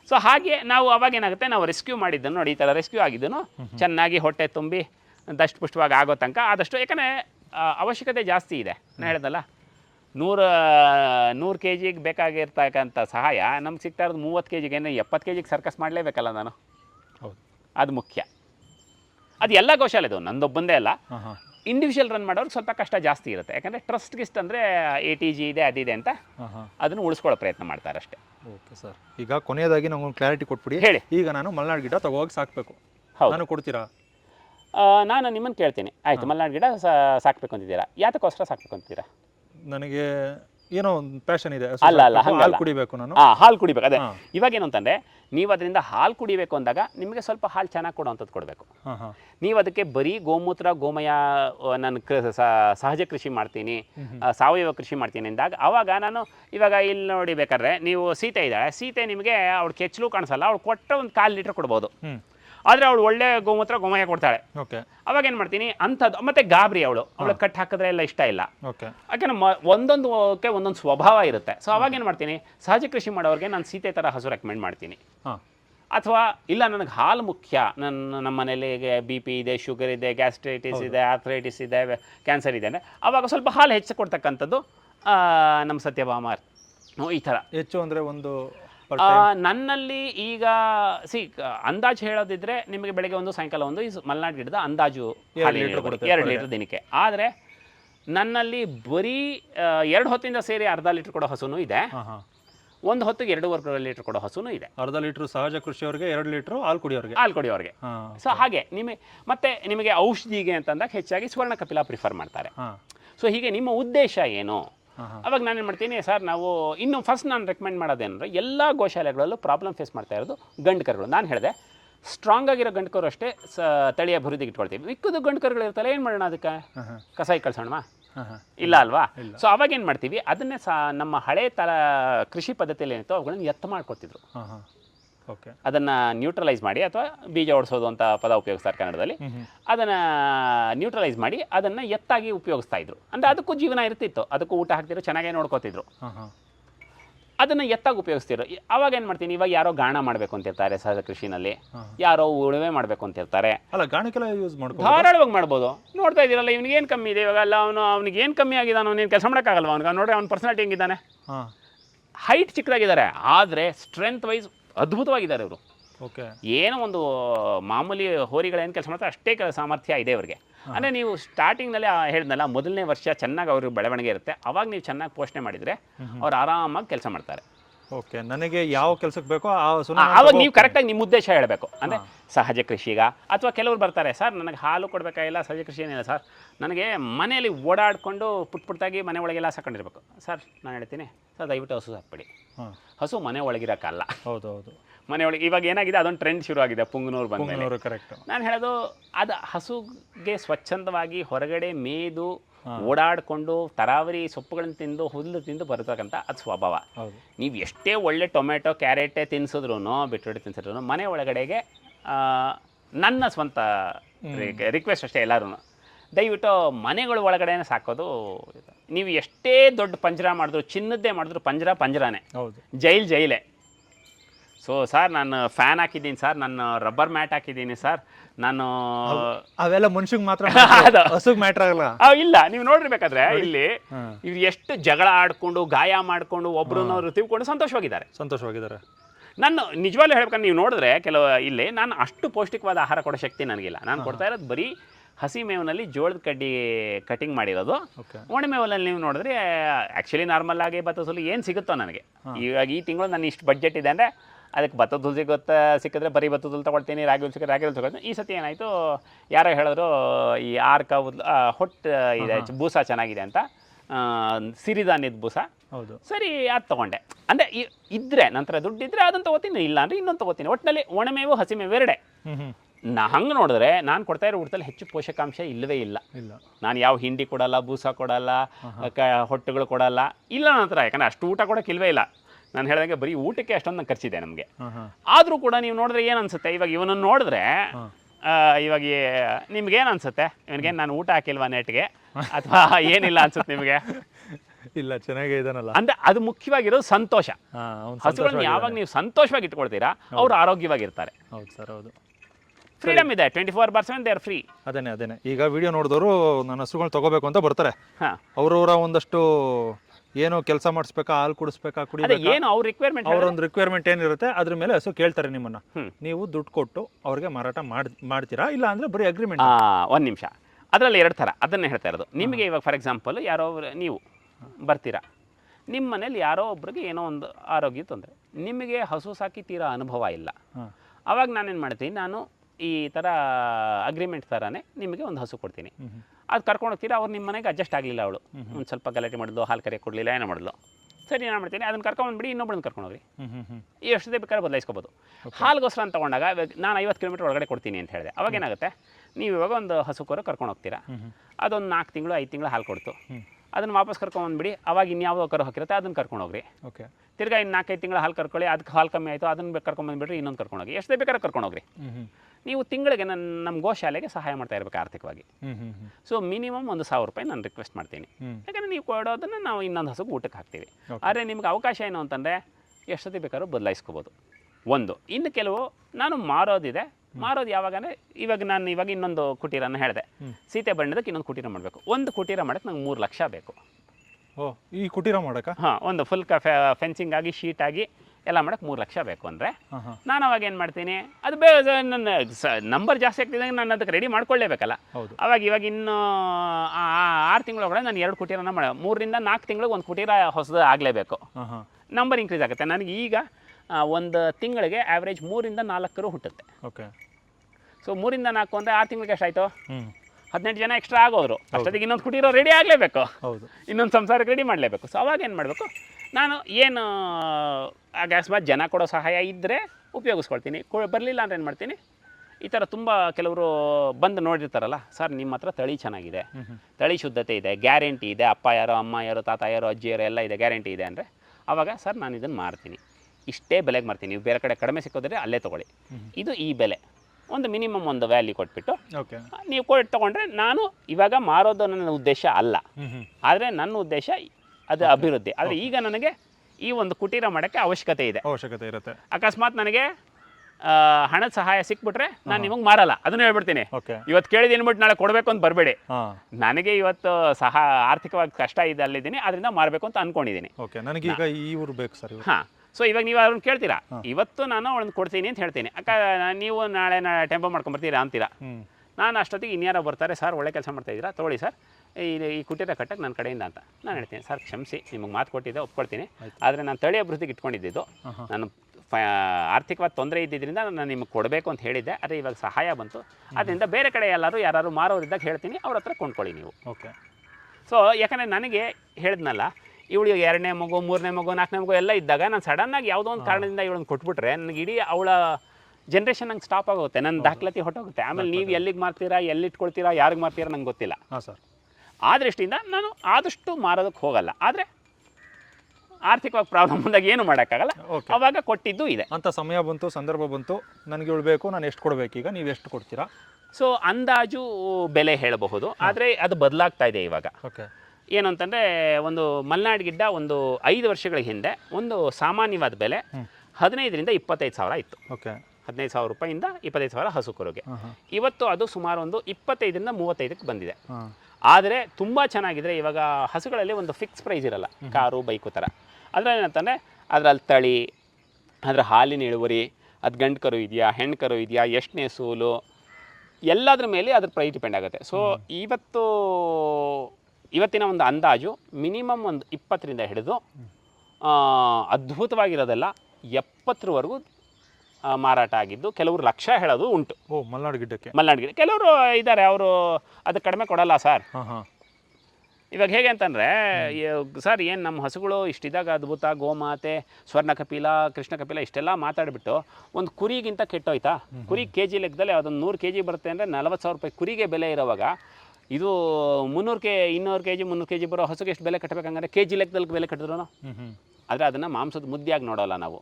ಸೊ ಹಾಗೆ ನಾವು ಅವಾಗ ಏನಾಗುತ್ತೆ ನಾವು ರೆಸ್ಕ್ಯೂ ಮಾಡಿದ್ದನ್ನು ನೋಡಿ ಈ ಥರ ರೆಸ್ಕ್ಯೂ ಆಗಿದ್ದನ್ನು ಚೆನ್ನಾಗಿ ಹೊಟ್ಟೆ ತುಂಬಿ ದಷ್ಟಪುಷ್ಟವಾಗಿ ಆಗೋ ತನಕ ಆದಷ್ಟು ಯಾಕಂದರೆ ಅವಶ್ಯಕತೆ ಜಾಸ್ತಿ ಇದೆ. ನಾನು ಹೇಳ್ದಲ್ಲ ನೂರ ನೂರು ಕೆ ಜಿಗೆ ಬೇಕಾಗಿರ್ತಕ್ಕಂಥ ಸಹಾಯ ನಮ್ಗೆ ಸಿಗ್ತಾ ಇರೋದು ಮೂವತ್ತು ಕೆ ಜಿಗೆ ಎಪ್ಪತ್ತು ಕೆ ಜಿಗೆ ಸರ್ಕಸ್ ಮಾಡಲೇಬೇಕಲ್ಲ ನಾನು. ಹೌದು. ಅದು ಮುಖ್ಯ. ಅದು ಎಲ್ಲ ಗೋಶಾಲೆದು ನಂದೊಬ್ಬಂದೇ ಅಲ್ಲ. ಇಂಡಿವಿಜುವಲ್ ರನ್ ಮಾಡೋರು ಸ್ವಲ್ಪ ಕಷ್ಟ ಜಾಸ್ತಿ ಇರುತ್ತೆ. ಯಾಕಂದರೆ ಟ್ರಸ್ಟ್ ಗಿಸ್ಟ್ ಅಂದರೆ ಎ ಟಿ ಜಿ ಇದೆ ಅದಿದೆ ಅಂತ ಅದನ್ನು ಉಳಿಸ್ಕೊಳ್ಳೋ ಪ್ರಯತ್ನ ಮಾಡ್ತಾರೆ ಅಷ್ಟೇ. Okay sir. ಈಗ ಕೊನೆಯದಾಗಿ ನಮ್ಗೊಂದು ಕ್ಲಾರಿಟಿ ಕೊಟ್ಬಿಡಿ. ಹೇಳಿ. ಈಗ ನಾನು ಮಲೆನಾಡು ಗಿಡ ತಗೋಗಿ ಸಾಕಬೇಕು. ಹೌದು. ನಾನು ಕೊಡ್ತೀರಾ? ನಾನು ನಿಮ್ಮನ್ನು ಕೇಳ್ತೀನಿ. ಆಯಿತು ಮಲ್ನಾಡು ಗಿಡ ಸಾಕಬೇಕು ಅಂತಿದ್ದೀರಾ? ಯಾತಕ್ಕೋಸ್ಕರ ಸಾಕ್ಬೇಕು ಅಂತೀರಾ ನನಗೆ ಏನೋ ಒಂದು ಪ್ಯಾಷನ್ ಇದೆ. ಅಲ್ಲ, ಅಲ್ಲ, ಹಾಲು ಕುಡಿಬೇಕು ನಾನು. ಹಾಂ ಹಾಲು ಕುಡಿಬೇಕು. ಅದೇ ಇವಾಗ ಏನು ಅಂತಂದರೆ ನೀವು ಅದರಿಂದ ಹಾಲು ಕುಡಿಬೇಕು ಅಂದಾಗ ನಿಮಗೆ ಸ್ವಲ್ಪ ಹಾಲು ಚೆನ್ನಾಗಿ ಕೊಡುವಂಥದ್ದು ಕೊಡಬೇಕು. ನೀವು ಅದಕ್ಕೆ ಬರೀ ಗೋಮೂತ್ರ ಗೋಮಯ ನಾನು ಸಹಜ ಕೃಷಿ ಮಾಡ್ತೀನಿ ಸಾವಯವ ಕೃಷಿ ಮಾಡ್ತೀನಿ ಅಂದಾಗ ಆವಾಗ ನಾನು ಇವಾಗ ಇಲ್ಲಿ ನೋಡಿ ಬೇಕಾದ್ರೆ ನೀವು ಸೀತೆ ಇದ್ದಾಳೆ ಸೀತೆ ನಿಮಗೆ ಅವಳು ಕೆಚ್ಚಲು ಕಾಣಿಸಲ್ಲ ಅವ್ಳು ಕೊಟ್ಟ ಒಂದು ಕಾಲು ಲೀಟ್ರ್ ಕೊಡ್ಬೋದು. ಆದರೆ ಅವಳು ಒಳ್ಳೆ ಗೋಮೂತ್ರ ಗೋಮಯ ಕೊಡ್ತಾಳೆ. ಓಕೆ. ಅವಾಗ ಏನು ಮಾಡ್ತೀನಿ? ಅಂಥದ್ದು. ಮತ್ತೆ ಗಾಬರಿ ಅವಳು. ಅವಳು ಕಟ್ ಹಾಕಿದ್ರೆ ಎಲ್ಲ ಇಷ್ಟ ಇಲ್ಲ. ಓಕೆ. ಯಾಕೆಂದ್ರೆ ಒಂದೊಂದಕ್ಕೆ ಒಂದೊಂದು ಸ್ವಭಾವ ಇರುತ್ತೆ. ಸೊ ಅವಾಗ ಏನು ಮಾಡ್ತೀನಿ? ಸಹಜ ಕೃಷಿ ಮಾಡೋರಿಗೆ ನಾನು ಸೀತೆ ಥರ ಹಸು ರೆಕಮೆಂಡ್ ಮಾಡ್ತೀನಿ. ಅಥವಾ ಇಲ್ಲ ನನಗೆ ಹಾಲು ಮುಖ್ಯ. ನನ್ನ ನಮ್ಮ ಮನೇಲಿ ಬಿ ಪಿ ಇದೆ ಶುಗರ್ ಇದೆ ಗ್ಯಾಸ್ಟ್ರೈಟಿಸ್ ಇದೆ ಆರ್ಥರೈಟಿಸ್ ಇದೆ ಕ್ಯಾನ್ಸರ್ ಇದೆ ಅಂದರೆ ಅವಾಗ ಸ್ವಲ್ಪ ಹಾಲು ಹೆಚ್ಚು ಕೊಡ್ತಕ್ಕಂಥದ್ದು ನಮ್ಮ ಸತ್ಯಭಾಮ ಈ ಥರ ಹೆಚ್ಚು ಅಂದರೆ ಒಂದು? ನನ್ನಲ್ಲಿ ಈಗ ಸಿ ಅಂದಾಜು ಹೇಳೋದಿದ್ರೆ ನಿಮಗೆ ಬೆಳಗ್ಗೆ ಒಂದು ಸಾಯಂಕಾಲ ಒಂದು ಈ ಮಲೆನಾಡು ಗಿಡದ ಅಂದಾಜು ಎರಡು ಲೀಟ್ರ್ ಕೊಡುತ್ತೆ ಎರಡು ಲೀಟರ್ ದಿನಕ್ಕೆ. ಆದರೆ ನನ್ನಲ್ಲಿ ಬರೀ ಎರಡು ಹೊತ್ತಿಂದ ಸೇರಿ ಅರ್ಧ ಲೀಟರ್ ಕೊಡೋ ಹಸುನೂ ಇದೆ. ಒಂದು ಹೊತ್ತಿಗೆ ಎರಡೂವರೆ ಲೀಟರ್ ಕೊಡೋ ಹಸುನೂ ಇದೆ. ಅರ್ಧ ಲೀಟರ್ ಸಹಜ ಕೃಷಿಯವರಿಗೆ ಎರಡು ಲೀಟರ್ ಹಾಲು ಕುಡಿಯೋರಿಗೆ. ಹಾಲು ಕುಡಿಯೋರಿಗೆ. ಸೊ ಹಾಗೆ ನಿಮಗೆ ಮತ್ತೆ ನಿಮಗೆ ಔಷಧಿಗೆ ಅಂತಂದಾಗ ಹೆಚ್ಚಾಗಿ ಸುವರ್ಣ ಕಪಿಲ ಪ್ರಿಫರ್ ಮಾಡ್ತಾರೆ. ಸೊ ಹೀಗೆ ನಿಮ್ಮ ಉದ್ದೇಶ ಏನು? ಅವಾಗ ನಾನೇನು ಮಾಡ್ತೀನಿ ಸರ್ ನಾವು ಇನ್ನು ಫಸ್ಟ್ ನಾನು ರೆಕಮೆಂಡ್ ಮಾಡೋದೇನಂದ್ರೆ ಎಲ್ಲ ಗೋಶಾಲೆಗಳಲ್ಲೂ ಪ್ರಾಬ್ಲಮ್ ಫೇಸ್ ಮಾಡ್ತಾ ಇರೋದು ಗಂಡು ಕರುಗಳು. ನಾನು ಹೇಳಿದೆ ಸ್ಟ್ರಾಂಗ್ ಆಗಿರೋ ಗಂಡ್ಕರು ಅಷ್ಟೇ ಸ ತಳಿ ಅಭಿವೃದ್ಧಿಗೆ ಇಟ್ಕೊಳ್ತೀವಿ. ಮಿಕ್ಕದು ಗಂಡು ಕರುಗಳು ಇರ್ತಲ್ಲ ಏನು ಮಾಡೋಣ ಅದಕ್ಕೆ? ಕಸಾಯಿ ಕಳ್ಸೋಣವಾ? ಇಲ್ಲ ಅಲ್ವಾ? ಸೊ ಅವಾಗ ಏನು ಮಾಡ್ತೀವಿ ಅದನ್ನೇ ಸಹ ನಮ್ಮ ಹಳೆ ತರ ಕೃಷಿ ಪದ್ಧತಿಯಲ್ಲಿ ಏನಿತ್ತು ಅವುಗಳನ್ನ ಎತ್ತ ಮಾಡ್ಕೊತಿದ್ರು ಅದನ್ನು ನ್ಯೂಟ್ರಲೈಸ್ ಮಾಡಿ ಅಥವಾ ಬೀಜ ಓಡಿಸೋದು ಅಂತ ಪದ ಉಪಯೋಗಿಸ್ತಾರೆ ಕನ್ನಡದಲ್ಲಿ. ಅದನ್ನು ನ್ಯೂಟ್ರಲೈಸ್ ಮಾಡಿ ಅದನ್ನು ಎತ್ತಾಗಿ ಉಪಯೋಗಿಸ್ತಾ ಇದ್ರು. ಅಂದರೆ ಅದಕ್ಕೂ ಜೀವನ ಇರ್ತಿತ್ತು. ಅದಕ್ಕೂ ಊಟ ಹಾಕ್ತಿದ್ರು ಚೆನ್ನಾಗೇ ನೋಡ್ಕೋತಿದ್ರು. ಅದನ್ನ ಎತ್ತಾಗಿ ಉಪಯೋಗಿಸ್ತಿದ್ರು. ಅವಾಗ ಏನು ಮಾಡ್ತೀನಿ? ಇವಾಗ ಯಾರೋ ಗಾಣ ಮಾಡಬೇಕು ಅಂತಿರ್ತಾರೆ ಸಹಜ ಕೃಷಿನಲ್ಲಿ. ಯಾರೋ ಉಳುವೆ ಮಾಡಬೇಕು ಅಂತಿರ್ತಾರೆ ಅಲ್ಲ ಗಾಣಕ್ಕೆಲ್ಲ ಯೂಸ್ ಮಾಡ್ಬೋದು ಧಾರಾಳವಾಗಿ ಮಾಡ್ಬೋದು. ನೋಡ್ತಾ ಇದ್ದೀರಲ್ಲ ಇವ್ನಿಗೆ ಏನು ಕಮ್ಮಿ ಇದೆ? ಇವಾಗ ಅಲ್ಲ ಅವನು ಅವ್ನಿಗೆ ಏನು ಕಮ್ಮಿ ಆಗಿದ್ದಾನೆ ಅವನೇನು ಕೆಲಸ ಮಾಡೋಕ್ಕಾಗಲ್ವ? ಅವ್ನಿಗೆ ನೋಡ್ರಿ ಅವ್ನ ಪರ್ಸನಾಲಿಟಿ ಹೆಂಗಿದ್ದಾನೆ? ಹೈಟ್ ಚಿಕ್ಕದಾಗಿದ್ದಾರೆ. ಆದರೆ ಸ್ಟ್ರೆಂತ್ ವೈಸ್ ಅದ್ಭುತವಾಗಿದ್ದಾರೆ ಅವರು ಓಕೆ. ಏನೋ ಒಂದು ಮಾಮೂಲಿ ಹೋರಿಗಳೇನು ಕೆಲಸ ಮಾಡ್ತಾರೆ ಅಷ್ಟೇ ಕೆಲಸ ಸಾಮರ್ಥ್ಯ ಇದೆ ಅವ್ರಿಗೆ ಅಂದರೆ ನೀವು ಸ್ಟಾರ್ಟಿಂಗ್ನಲ್ಲಿ ಹೇಳಿದ್ನಲ್ಲ ಮೊದಲನೇ ವರ್ಷ ಚೆನ್ನಾಗಿ ಅವ್ರಿಗೆ ಬೆಳವಣಿಗೆ ಇರುತ್ತೆ. ಅವಾಗ ನೀವು ಚೆನ್ನಾಗಿ ಪೋಷಣೆ ಮಾಡಿದರೆ ಅವ್ರು ಆರಾಮಾಗಿ ಕೆಲಸ ಮಾಡ್ತಾರೆ. ಓಕೆ ನನಗೆ ಯಾವ ಕೆಲಸಕ್ಕೆ ಬೇಕೋ ಆ ಆವಾಗ ನೀವು ಕರೆಕ್ಟಾಗಿ ನಿಮ್ಮ ಉದ್ದೇಶ ಹೇಳಬೇಕು. ಅಂದರೆ ಸಹಜ ಕೃಷಿಗ ಅಥವಾ ಕೆಲವರು ಬರ್ತಾರೆ ಸರ್ ನನಗೆ ಹಾಲು ಕೊಡಬೇಕಾಗಿಲ್ಲ ಸಹಜ ಕೃಷಿ ಏನಿಲ್ಲ ಸರ್. ನನಗೆ ಮನೆಯಲ್ಲಿ ಓಡಾಡಿಕೊಂಡು ಪುಟ್ ಪುಟ್ಟಾಗಿ ಮನೆ ಒಳಗೆಲ್ಲ ಸಾಕೊಂಡಿರ್ಬೇಕು ಸರ್ ನಾನು ಹೇಳ್ತೀನಿ. ಸರ್ ದಯವಿಟ್ಟು ಹಸು ಸಾಕ್ಬಿಡಿ ಹಾಂ. ಹಸು ಮನೆ ಒಳಗಿರೋಕ್ಕಲ್ಲ. ಹೌದು ಹೌದು. ಮನೆ ಒಳಗೆ ಇವಾಗ ಏನಾಗಿದೆ ಅದೊಂದು ಟ್ರೆಂಡ್ ಶುರು ಆಗಿದೆ ಪುಂಗನೂರು ಬಂದ ಪುಂಗನೂರು ಕರೆಕ್ಟ್ ನಾನು ಹೇಳೋದು ಅದು ಹಸುಗೆ ಸ್ವಚ್ಛಂದವಾಗಿ ಹೊರಗಡೆ ಮೇದು ಓಡಾಡಿಕೊಂಡು ತರಾವರಿ ಸೊಪ್ಪುಗಳನ್ನು ತಿಂದು ಹುಲ್ಲು ತಿಂದು ಬರತಕ್ಕಂಥ ಅದು ಸ್ವಭಾವ. ನೀವು ಎಷ್ಟೇ ಒಳ್ಳೆ ಟೊಮೆಟೊ ಕ್ಯಾರೆಟೇ ತಿನ್ಸಿದ್ರು ಬಿಟ್ರೋಟಿ ತಿನ್ಸಿದ್ರು ಮನೆ ಒಳಗಡೆಗೆ ನನ್ನ ಸ್ವಂತ ರಿಕ್ವೆಸ್ಟ್ ಅಷ್ಟೇ ಎಲ್ಲರೂ ದಯವಿಟ್ಟು ಮನೆಗಳ ಒಳಗಡೆನೇ ಸಾಕೋದು ನೀವು ಎಷ್ಟೇ ದೊಡ್ಡ ಪಂಜರ ಮಾಡಿದ್ರು ಚಿನ್ನದ್ದೇ ಮಾಡಿದ್ರು ಪಂಜರ ಪಂಜರಾನೇ. ಜೈಲ್ ಜೈಲೇ. ಸೊ ಸರ್ ನಾನು ಫ್ಯಾನ್ ಹಾಕಿದ್ದೀನಿ ಸರ್ ನಾನು ರಬ್ಬರ್ ಮ್ಯಾಟ್ ಹಾಕಿದ್ದೀನಿ ಸರ್ ನಾನು ಅವೆಲ್ಲ ಮನುಷ್ಯಂಗ್ ಮಾತ್ರ ಅದು. ಹಸುಗ್ ಮ್ಯಾಟ್ರ್ ಆಗಲ್ಲ? ಇಲ್ಲ ನೀವು ನೋಡಿರ್ಬೇಕಾದ್ರೆ ಇಲ್ಲಿ ಇವ್ರು ಎಷ್ಟು ಜಗಳ ಆಡ್ಕೊಂಡು ಗಾಯ ಮಾಡ್ಕೊಂಡು ಒಬ್ರನ್ನವ್ರು ತಿಳ್ಕೊಂಡು ಸಂತೋಷವಾಗಿದ್ದಾರೆ. ಸಂತೋಷವಾಗಿದ್ದಾರೆ. ನಾನು ನಿಜವಾಗ್ಲೂ ಹೇಳ್ಬೇಕಂದ್ರೆ ನೀವು ನೋಡಿದ್ರೆ ಕೆಲವು ಇಲ್ಲಿ ನಾನು ಅಷ್ಟು ಪೌಷ್ಟಿಕವಾದ ಆಹಾರ ಕೊಡೋ ಶಕ್ತಿ ನನಗಿಲ್ಲ. ನಾನು ಕೊಡ್ತಾ ಇರೋದು ಬರೀ ಹಸಿ ಮೇವಿನಲ್ಲಿ ಜೋಳದ ಕಡ್ಡಿ ಕಟಿಂಗ್ ಮಾಡಿರೋದು. ಒಣ ಮೇವಲ್ಲಿ ನೀವು ನೋಡಿದ್ರೆ ಆ್ಯಕ್ಚುಲಿ ನಾರ್ಮಲ್ ಆಗಿ ಬತ್ತಸಲು ಏನು ಸಿಗುತ್ತೋ ನನಗೆ. ಇವಾಗ ಈ ತಿಂಗಳು ನಾನು ಇಷ್ಟು ಬಜೆಟ್ ಇದೆ ಅಂದರೆ ಅದಕ್ಕೆ ಭತ್ತದ ಹುಲ್ಸಿ ಗೊತ್ತ ಸಿಕ್ಕಿದ್ರೆ ಬರೀ ಭತ್ತದ ಹುಲ್ ತೊಗೊಳ್ತೀನಿ ರಾಗಿ ಹುಲ್ಲು ಸಿಕ್ಕಿದ್ರೆ ರಾಗಿ ಹುಲ್ ತೊಗೊಳ್ತೀನಿ. ಈ ಸತಿ ಏನಾಯಿತು ಯಾರೋ ಹೇಳಿದ್ರು ಈ ಆರ್ಕ ಹುಲ್ ಹೊಟ್ಟು ಇದೆ ಬೂಸ ಚೆನ್ನಾಗಿದೆ ಅಂತ. ಸಿರಿಧಾನ್ಯದ ಬೂಸ. ಹೌದು. ಸರಿ ಅದು ತೊಗೊಂಡೆ. ಅಂದರೆ ಇದ್ದರೆ ನಂತರ ದುಡ್ಡಿದ್ರೆ ಅದನ್ನು ತೊಗೋತೀನಿ ಇಲ್ಲ ಅಂದರೆ ಇನ್ನೊಂದು ತೊಗೋತೀನಿ. ಒಟ್ಟಿನಲ್ಲಿ ಒಣಮೇವು ಹಸಿಮೇವು ಎರಡೇ. ಹ್ಞೂ ನಾ ಹಂಗೆ ನೋಡಿದ್ರೆ ನಾನು ಕೊಡ್ತಾ ಇರೋ ಊಟದಲ್ಲಿ ಹೆಚ್ಚು ಪೋಷಕಾಂಶ ಇಲ್ಲವೇ ಇಲ್ಲ. ಇಲ್ಲ. ನಾನು ಯಾವ ಹಿಂಡಿ ಕೊಡಲ್ಲ ಬೂಸ ಕೊಡಲ್ಲ ಕ ಹೊಟ್ಟುಗಳು ಕೊಡಲ್ಲ. ಇಲ್ಲ ನಂತರ ಯಾಕಂದರೆ ಯಾಕಂದ್ರೆ ಅಷ್ಟು ಊಟ ಕೊಡೋಕೆ ಇಲ್ಲವೇ ಇಲ್ಲ. ನಾನು ಹೇಳ್ದಂಗೆ ಬರೀ ಊಟಕ್ಕೆ ಅಷ್ಟೊಂದು ಖರ್ಚಿದೆ ನಮಗೆ. ಆದರೂ ಕೂಡ ನೀವು ನೋಡಿದ್ರೆ ಏನು ಅನ್ಸುತ್ತೆ? ಇವಾಗ ಇವನನ್ನು ನೋಡಿದ್ರೆ ಇವಾಗ ನಿಮ್ಗೇನು ಅನ್ಸುತ್ತೆ? ಇವನಿಗೆ ನಾನು ಊಟ ಹಾಕಿಲ್ವಾ ನೆಟ್ಗೆ? ಅಥವಾ ಏನಿಲ್ಲ ಅನ್ಸುತ್ತೆ ನಿಮಗೆ? ಇಲ್ಲ ಚೆನ್ನಾಗೇ ಇದಾನಲ್ಲ. ಅಂದ್ರೆ ಅದು ಮುಖ್ಯವಾಗಿರೋದು ಸಂತೋಷ. ಹಸುಗಳನ್ನ ಯಾವಾಗ ನೀವು ಸಂತೋಷವಾಗಿ ಇಟ್ಕೊಳ್ತೀರಾ ಅವ್ರು ಆರೋಗ್ಯವಾಗಿರ್ತಾರೆ. ಹೌದು ಸರ್ ಹೌದು. ಫ್ರೀಡಮ್ ಇದೆ twenty four percent they are free ಅದೇನೆ ಅದೇನೆ ಈಗ ವಿಡಿಯೋ ನೋಡಿದವರು ನನ್ನ ಹಸುಗಳನ್ನ ತಗೋಬೇಕು ಅಂತ ಬರ್ತಾರೆ. ಅವ್ರವ್ರ ಒಂದಷ್ಟು ಏನು ಕೆಲಸ ಮಾಡಿಸ್ಬೇಕಾ ಹಾಲು ಕುಡಿಸ್ಬೇಕಾ ಅದೇ ಕುಡಿಬೇಕಾ ಏನು ಅವ್ರ ರಿಕ್ವೈರ್ಮೆಂಟ್ ಅವರೊಂದು ರಿಕ್ವೈರ್ಮೆಂಟ್ ಏನಿರುತ್ತೆ ಅದ್ರ ಮೇಲೆ ಹಸು ಕೇಳ್ತಾರೆ ನಿಮ್ಮನ್ನ. ಹ್ಮ್. ನೀವು ದುಡ್ಡು ಕೊಟ್ಟು ಅವ್ರಿಗೆ ಮಾರಾಟ ಮಾಡ್ ಮಾಡ್ತೀರಾ? ಇಲ್ಲ ಅಂದ್ರೆ ಬರೀ ಅಗ್ರಿಮೆಂಟ್ ಒಂದು ನಿಮಿಷ. ಅದರಲ್ಲಿ ಎರಡು ಥರ. ಅದನ್ನೇ ಹೇಳ್ತಾ ಇರೋದು. ನಿಮಗೆ ಇವಾಗ ಫಾರ್ ಎಕ್ಸಾಂಪಲ್ ಯಾರೋ ಒಬ್ರು- ನೀವು ಬರ್ತೀರಾ. ನಿಮ್ಮ ಮನೇಲಿ ಯಾರೋ ಒಬ್ರಿಗೆ ಏನೋ ಒಂದು ಆರೋಗ್ಯ ತೊಂದರೆ. ನಿಮಗೆ ಹಸು ಸಾಕಿ ತೀರಾ ಅನುಭವ ಇಲ್ಲ. ಅವಾಗ ನಾನೇನು ಮಾಡ್ತೀನಿ ನಾನು ಈ ಥರ ಅಗ್ರಿಮೆಂಟ್ ಥರನೇ ನಿಮಗೆ ಒಂದು ಹಸು ಕೊಡ್ತೀನಿ. ಅದು ಕರ್ಕೊಂಡು ಹೋಗ್ತೀರಾ? ಅವ್ರು ನಿಮ್ಮ ಮನೆಗೆ ಅಡ್ಜಸ್ಟ್ ಆಗಲಿಲ್ಲ ಅವಳು. ಒಂದು ಸ್ವಲ್ಪ ಗಲಾಟೆ ಮಾಡಿದ್ಲು ಹಾಲು ಕರೆ ಕೊಡಲಿಲ್ಲ ಏನೋ ಮಾಡಿದ್ಲು. ಸರಿ ನಾನು ಮಾಡ್ತೀನಿ. ಅದನ್ನು ಕರ್ಕೊಂಡ್ಬಿಡಿ ಇನ್ನೊಬ್ಬಳನ್ನ ಕರ್ಕೊಂಡು ಹೋಗ್ರಿ. ಎಷ್ಟೇ ಬೇಕಾದ್ರೆ ಬದಲಾಯಿಸ್ಕೋಬೋದು. ಹಾಲುಗೋಸ್ಕರ ಅಂತ ತಗೊಂಡಾಗ ನಾನು ಐವತ್ತು ಕಿಲೋಮೀಟರ್ ಒಳಗಡೆ ಕೊಡ್ತೀನಿ ಅಂತ ಹೇಳಿದೆ. ಅವಾಗ ಏನಾಗುತ್ತೆ? ನೀವು ಇವಾಗ ಒಂದು ಹಸು ಕರು ಕರ್ಕೊಂಡು ಹೋಗ್ತೀರಾ? ಅದೊಂದು ನಾಲ್ಕು ತಿಂಗಳು ಐದು ತಿಂಗಳು ಹಾಲು ಕೊಡ್ತು. ಅದನ್ನು ವಾಪಸ್ ಕರ್ಕೊಂಬಂದ್ಬಿಡಿ ಅವಾಗ ಇನ್ಯಾವುದೋ ಕರು ಹಾಕಿರುತ್ತೆ ಅದನ್ನು ಕರ್ಕೊಂಡು ಹೋಗ್ರಿ. ಓಕೆ ತಿರ್ಗಾ ಇನ್ನು ನಾಲ್ಕೈದು ತಿಂಗಳು ಹಾಲು ಕರ್ಕೊಳ್ಳಿ ಅದಕ್ಕೆ ಹಾಲು ಕಮ್ಮಿ ಆಯಿತು ಅದನ್ನು ಬಂದ್ಬಿಡಿ ಇನ್ನೊಂದು ಕರ್ಕೊಂಡು ಹೋಗಿ ಎಷ್ಟೇ ಬೇಕಾದ್ರೆ ಕರ್ಕೊಂಡು ಹೋಗ್ರಿ. ಹ್ಞೂ ಹ್ಞೂ ನೀವು ತಿಂಗಳಿಗೆ ನನ್ನ ನಮ್ಮ ಗೋಶಾಲೆಗೆ ಸಹಾಯ ಮಾಡ್ತಾ ಇರಬೇಕು ಆರ್ಥಿಕವಾಗಿ. ಸೊ ಮಿನಿಮಮ್ ಒಂದು ಸಾವಿರ ರೂಪಾಯಿ ನಾನು ರಿಕ್ವೆಸ್ಟ್ ಮಾಡ್ತೀನಿ. ಯಾಕಂದರೆ ನೀವು ಕೊಡೋದನ್ನು ನಾವು ಇನ್ನೊಂದು ಹಸುಗೆ ಊಟಕ್ಕೆ ಹಾಕ್ತೀವಿ. ಆದರೆ ನಿಮ್ಗೆ ಅವಕಾಶ ಏನು ಅಂತಂದರೆ ಎಷ್ಟೊತ್ತಿ ಬೇಕಾದ್ರೂ ಬದಲಾಯಿಸ್ಕೋಬೋದು. ಒಂದು ಇನ್ನು ಕೆಲವು ನಾನು ಮಾರೋದಿದೆ. ಮಾರೋದು ಯಾವಾಗಂದರೆ ಇವಾಗ ನಾನು ಇವಾಗ ಇನ್ನೊಂದು ಕುಟೀರನ ಹೇಳಿದೆ. ಸೀತೆ ಬಣ್ಣದಕ್ಕೆ ಇನ್ನೊಂದು ಕುಟೀರ ಮಾಡಬೇಕು. ಒಂದು ಕುಟೀರ ಮಾಡೋಕ್ಕೆ ನಂಗೆ ಮೂರು ಲಕ್ಷ ಬೇಕು. ಓ ಈ ಕುಟೀರ ಮಾಡೋಕೆ ಹಾಂ ಒಂದು ಫುಲ್ ಕ ಫೆನ್ಸಿಂಗ್ ಆಗಿ ಶೀಟ್ ಆಗಿ ಎಲ್ಲ ಮಾಡೋಕ್ಕೆ ಮೂರು ಲಕ್ಷ ಬೇಕು ಅಂದರೆ ನಾನು ಅವಾಗ ಏನು ಮಾಡ್ತೀನಿ? ಅದು ಬೇ ನನ್ನ ನಂಬರ್ ಜಾಸ್ತಿ ಆಗ್ತಿದ್ದಂಗೆ ನಾನು ಅದಕ್ಕೆ ರೆಡಿ ಮಾಡ್ಕೊಳ್ಳೇಬೇಕಲ್ಲ. ಹೌದು. ಅವಾಗ ಇವಾಗ ಇನ್ನು ಆರು ತಿಂಗಳೊಳಗಡೆ ನಾನು ಎರಡು ಕುಟೀರನ ಮಾಡ ಮೂರರಿಂದ ನಾಲ್ಕು ತಿಂಗಳಿಗೆ ಒಂದು ಕುಟೀರ ಹೊಸದು ಆಗಲೇಬೇಕು. ನಂಬರ್ ಇನ್ಕ್ರೀಸ್ ಆಗುತ್ತೆ. ನನಗೆ ಈಗ ಒಂದು ತಿಂಗಳಿಗೆ ಆ್ಯಾವ್ರೇಜ್ ಮೂರಿಂದ ನಾಲ್ಕರು ಹುಟ್ಟುತ್ತೆ. ಓಕೆ ಸೊ ಮೂರಿಂದ ನಾಲ್ಕು ಅಂದರೆ ಆರು ತಿಂಗಳಿಗೆ ಎಷ್ಟಾಯಿತು? ಹದಿನೆಂಟು ಜನ ಎಕ್ಸ್ಟ್ರಾ ಆಗೋರು. ಅಷ್ಟೊತ್ತಿಗೆ ಇನ್ನೊಂದು ಕುಟೀರೋ ರೆಡಿ ಆಗಲೇಬೇಕು. ಹೌದು. ಇನ್ನೊಂದು ಸಂಸಾರಕ್ಕೆ ರೆಡಿ ಮಾಡಲೇಬೇಕು. ಸೊ ಅವಾಗ ಏನು ಮಾಡಬೇಕು? ನಾನು ಏನು ಅಕಸ್ಮಾತ್ ಜನ ಕೊಡೋ ಸಹಾಯ ಇದ್ದರೆ ಉಪಯೋಗಿಸ್ಕೊಳ್ತೀನಿ. ಕೊ ಬರಲಿಲ್ಲ ಅಂದ್ರೆ ಏನು ಮಾಡ್ತೀನಿ? ಈ ಥರ ತುಂಬ ಕೆಲವರು ಬಂದು ನೋಡಿರ್ತಾರಲ್ಲ ಸರ್ ನಿಮ್ಮ ಹತ್ರ ತಳಿ ಚೆನ್ನಾಗಿದೆ. ತಳಿ ಶುದ್ಧತೆ ಇದೆ. ಗ್ಯಾರಂಟಿ ಇದೆ. ಅಪ್ಪ ಯಾರೋ ಅಮ್ಮ ಯಾರೋ ತಾತ ಯಾರೋ ಅಜ್ಜಿ ಯಾರೋ ಎಲ್ಲ ಇದೆ. ಗ್ಯಾರಂಟಿ ಇದೆ ಅಂದರೆ ಆವಾಗ ಸರ್ ನಾನು ಇದನ್ನು ಮಾರ್ತೀನಿ. ಇಷ್ಟೇ ಬೆಲೆಗೆ ಮಾರ್ತೀನಿ. ನೀವು ಬೇರೆ ಕಡೆ ಕಡಿಮೆ ಸಿಕ್ಕೋದ್ರೆ ಅಲ್ಲೇ ತೊಗೊಳ್ಳಿ. ಇದು ಈ ಬೆಲೆ. ಒಂದು ಮಿನಿಮಮ್ ಒಂದು ವ್ಯಾಲ್ಯೂ ಕೊಟ್ಬಿಟ್ಟು ನೀವು ಕೊಟ್ಟು ತೊಗೊಂಡ್ರೆ ನಾನು ಇವಾಗ ಮಾರೋದು ನನ್ನ ಉದ್ದೇಶ ಅಲ್ಲ. ಆದರೆ ನನ್ನ ಉದ್ದೇಶ ಅದು ಅಭಿವೃದ್ಧಿ. ಆದರೆ ಈಗ ನನಗೆ ಈ ಒಂದು ಕುಟೀರ ಮಾಡೋಕ್ಕೆ ಅವಶ್ಯಕತೆ ಇದೆ. ಅವಶ್ಯಕತೆ ಇರುತ್ತೆ. ಅಕಸ್ಮಾತ್ ನನಗೆ ಹಣದ ಸಹಾಯ ಸಿಕ್ಬಿಟ್ರೆ ನಾನು ನಿಮಗೆ ಮಾರಲ್ಲ. ಅದನ್ನು ಹೇಳ್ಬಿಡ್ತೀನಿ. ಇವತ್ತು ಕೇಳಿದ ಏನ್ಬಿಟ್ಟು ನಾಳೆ ಕೊಡಬೇಕು ಅಂತ ಬರಬೇಡಿ. ನನಗೆ ಇವತ್ತು ಸಹ ಆರ್ಥಿಕವಾಗಿ ಕಷ್ಟ ಇದೆ ಅಲ್ಲಿದ್ದೀನಿ ಅದರಿಂದ ಮಾರಬೇಕು ಅಂತ ಅನ್ಕೊಂಡಿದ್ದೀನಿ. ನನಗೆ ಈ ಊರು ಬೇಕು ಸರ್ ಹಾಂ. ಸೊ ಇವಾಗ ನೀವು ಅವ್ರನ್ನ ಕೇಳ್ತೀರಾ? ಇವತ್ತು ನಾನು ಅವಳನ್ನ ಕೊಡ್ತೀನಿ ಅಂತ ಹೇಳ್ತೀನಿ. ಅಕ್ಕ ನೀವು ನಾಳೆ ನಾಳೆ ಟೆಂಪೋ ಮಾಡ್ಕೊಂಬರ್ತೀರಾ ಅಂತೀರಾ? ನಾನು ಅಷ್ಟೊತ್ತಿಗೆ ಇನ್ಯಾರೋ ಬರ್ತಾರೆ ಸರ್ ಒಳ್ಳೆ ಕೆಲಸ ಮಾಡ್ತಾ ಇದ್ದೀರಾ? ತೊಗೊಳ್ಳಿ ಸರ್. ಈ ಈ ಕುಟೀರ ಕಟ್ಟಕ್ಕೆ ನನ್ನ ಕಡೆಯಿಂದ ಅಂತ. ನಾನು ಹೇಳ್ತೀನಿ ಸರ್ ಕ್ಷಮಿಸಿ ನಿಮಗೆ ಮಾತು ಕೊಟ್ಟಿದ್ದೆ ಒಪ್ಕೊಳ್ತೀನಿ. ಆದರೆ ನಾನು ತಳಿ ಅಭಿವೃದ್ಧಿಗೆ ಇಟ್ಕೊಂಡಿದ್ದು. ನಾನು ಫ ಆರ್ಥಿಕವಾಗಿ ತೊಂದರೆ ಇದ್ದಿದ್ದರಿಂದ ನಾನು ನಿಮಗೆ ಕೊಡಬೇಕು ಅಂತ ಹೇಳಿದ್ದೆ. ಆದರೆ ಇವಾಗ ಸಹಾಯ ಬಂತು. ಅದರಿಂದ ಬೇರೆ ಕಡೆ ಎಲ್ಲರೂ ಯಾರು ಮಾರೋರಿದ್ದಾಗ ಹೇಳ್ತೀನಿ. ಅವ್ರ ಹತ್ರ ಕೊಂಡ್ಕೊಳ್ಳಿ ನೀವು. ಓಕೆ. ಸೊ ಯಾಕಂದರೆ ನನಗೆ ಹೇಳಿದ್ನಲ್ಲ ಇವಳು ಎರಡನೇ ಮಗು ಮೂರನೇ ಮಗು ನಾಲ್ಕನೇ ಮಗು ಎಲ್ಲ ಇದ್ದಾಗ ನಾನು ಸಡನ್ನಾಗಿ ಯಾವುದೋ ಒಂದು ಕಾರಣದಿಂದ ಇವಳನ್ನ ಕೊಟ್ಬಿಟ್ರೆ ನನಗೆ ಇಡೀ ಅವಳ ಜನ್ರೇಷನ್ ನಂಗೆ ಸ್ಟಾಪ್ ಆಗುತ್ತೆ. ನನ್ನ ದಾಖಲಾತಿ ಹೊಟ್ಟೋಗುತ್ತೆ ಆಮೇಲೆ ನೀವು ಎಲ್ಲಿಗೆ ಮಾರ್ತೀರಾ ಎಲ್ಲಿ ಇಟ್ಕೊಳ್ತೀರಾ ಯಾರಿಗೆ ಮಾರ್ತೀರಾ ನಂಗೆ ಗೊತ್ತಿಲ್ಲ. ಹಾಂ ಸರ್ ಆ ದೃಷ್ಟಿಯಿಂದ ನಾನು ಆದಷ್ಟು ಮಾರೋದಕ್ಕೆ ಹೋಗಲ್ಲ. ಆದರೆ ಆರ್ಥಿಕವಾಗಿ ಪ್ರಾಬ್ಲಮ್ ಬಂದಾಗ ಏನು ಮಾಡೋಕ್ಕಾಗಲ್ಲ? ಓಕೆ ಅವಾಗ ಕೊಟ್ಟಿದ್ದು ಇದೆ. ಅಂತ ಸಮಯ ಬಂತು ಸಂದರ್ಭ ಬಂತು. ನನಗೆ ಇವಳು ಬೇಕು ನಾನು ಎಷ್ಟು ಕೊಡಬೇಕು ಈಗ? ನೀವು ಎಷ್ಟು ಕೊಡ್ತೀರಾ? ಸೊ ಅಂದಾಜು ಬೆಲೆ ಹೇಳಬಹುದು. ಆದರೆ ಅದು ಬದಲಾಗ್ತಾ ಇದೆ ಇವಾಗ. ಓಕೆ ಏನು ಅಂತಂದರೆ ಒಂದು ಮಲ್ನಾಡ್ ಗಿಡ್ಡ ಒಂದು ಐದು ವರ್ಷಗಳ ಹಿಂದೆ ಒಂದು ಸಾಮಾನ್ಯವಾದ ಬೆಲೆ ಹದಿನೈದರಿಂದ ಇಪ್ಪತ್ತೈದು ಸಾವಿರ ಇತ್ತು. ಓಕೆ. ಹದಿನೈದು ಸಾವಿರ ರೂಪಾಯಿಂದ ಇಪ್ಪತ್ತೈದು ಸಾವಿರ ಹಸುಕರುಗೆ ಹಾಂ ಹಾಂ ಇವತ್ತು ಅದು ಸುಮಾರು ಒಂದು ಇಪ್ಪತ್ತೈದರಿಂದ ಮೂವತ್ತೈದಕ್ಕೆ ಬಂದಿದೆ. ಆದರೆ ತುಂಬ ಚೆನ್ನಾಗಿದ್ರೆ ಇವಾಗ ಹಸುಗಳಲ್ಲಿ ಒಂದು ಫಿಕ್ಸ್ ಪ್ರೈಸ್ ಇರಲ್ಲ ಕಾರು ಬೈಕು ಥರ ಅದ್ರಲ್ಲಿ ಏನಂತಂದರೆ ಅದರಲ್ಲಿ ತಳಿ ಅದರ ಹಾಲಿನ ಇಳುವರಿ ಅದು ಗಂಡು ಕರು ಇದೆಯಾ ಹೆಣ್ಣು ಕರು ಇದೆಯಾ ಎಷ್ಟನೇ ಸೂಲು ಎಲ್ಲದ್ರ ಮೇಲೆ ಅದ್ರ ಪ್ರೈಸ್ ಡಿಪೆಂಡ್ ಆಗುತ್ತೆ. ಸೊ ಇವತ್ತು ಇವತ್ತಿನ ಒಂದು ಅಂದಾಜು ಮಿನಿಮಮ್ ಒಂದು ಇಪ್ಪತ್ತರಿಂದ ಹಿಡಿದು ಅದ್ಭುತವಾಗಿರೋದೆಲ್ಲ ಎಪ್ಪತ್ತರವರೆಗೂ ಮಾರಾಟ ಆಗಿದ್ದು ಕೆಲವರು ಲಕ್ಷ ಹೇಳೋದು ಉಂಟು. ಓ ಮಲ್ನಾಡು ಗಿಡ್ಡಕ್ಕೆ? ಗಿಡ ಕೆಲವರು ಇದ್ದಾರೆ ಅವರು ಅದು ಕಡಿಮೆ ಕೊಡಲ್ಲ ಸರ್. ಇವಾಗ ಹೇಗೆ ಅಂತಂದರೆ ಸರ್ ಏನು ನಮ್ಮ ಹಸುಗಳು ಇಷ್ಟಿದ್ದಾಗ ಅದ್ಭುತ ಗೋಮಾತೆ ಸ್ವರ್ಣ ಕಪಿಲ ಕೃಷ್ಣ ಕಪಿಲ ಇಷ್ಟೆಲ್ಲ ಮಾತಾಡಿಬಿಟ್ಟು ಒಂದು ಕುರಿಗಿಂತ ಕೆಟ್ಟೋಯ್ತಾ? ಕುರಿ ಕೆ ಜಿ ಲೆಕ್ಕದಲ್ಲಿ ಅದೊಂದು ನೂರು ಕೆ ಜಿ ಬರುತ್ತೆ ಅಂದರೆ ನಲ್ವತ್ತು ಸಾವಿರ ರೂಪಾಯಿ ಕುರಿಗೆ ಬೆಲೆ ಇರೋವಾಗ ಇದು ಮುನ್ನೂರು ಕೆ ಇನ್ನೂರು ಕೆ ಜಿ ಮುನ್ನೂರು ಕೆ ಜಿ ಬರೋ ಹಸುಗೆ ಎಷ್ಟು ಬೆಲೆ ಕಟ್ಟಬೇಕಂದ್ರೆ ಕೆ ಜಿ ಲೆಕ್ಕದಲ್ಲಿ ಬೆಲೆ ಕಟ್ಟಿದ್ರು ಆದರೆ ಅದನ್ನು ಮಾಂಸದ ಮುದ್ದೆಯಾಗಿ ನೋಡೋಲ್ಲ ನಾವು.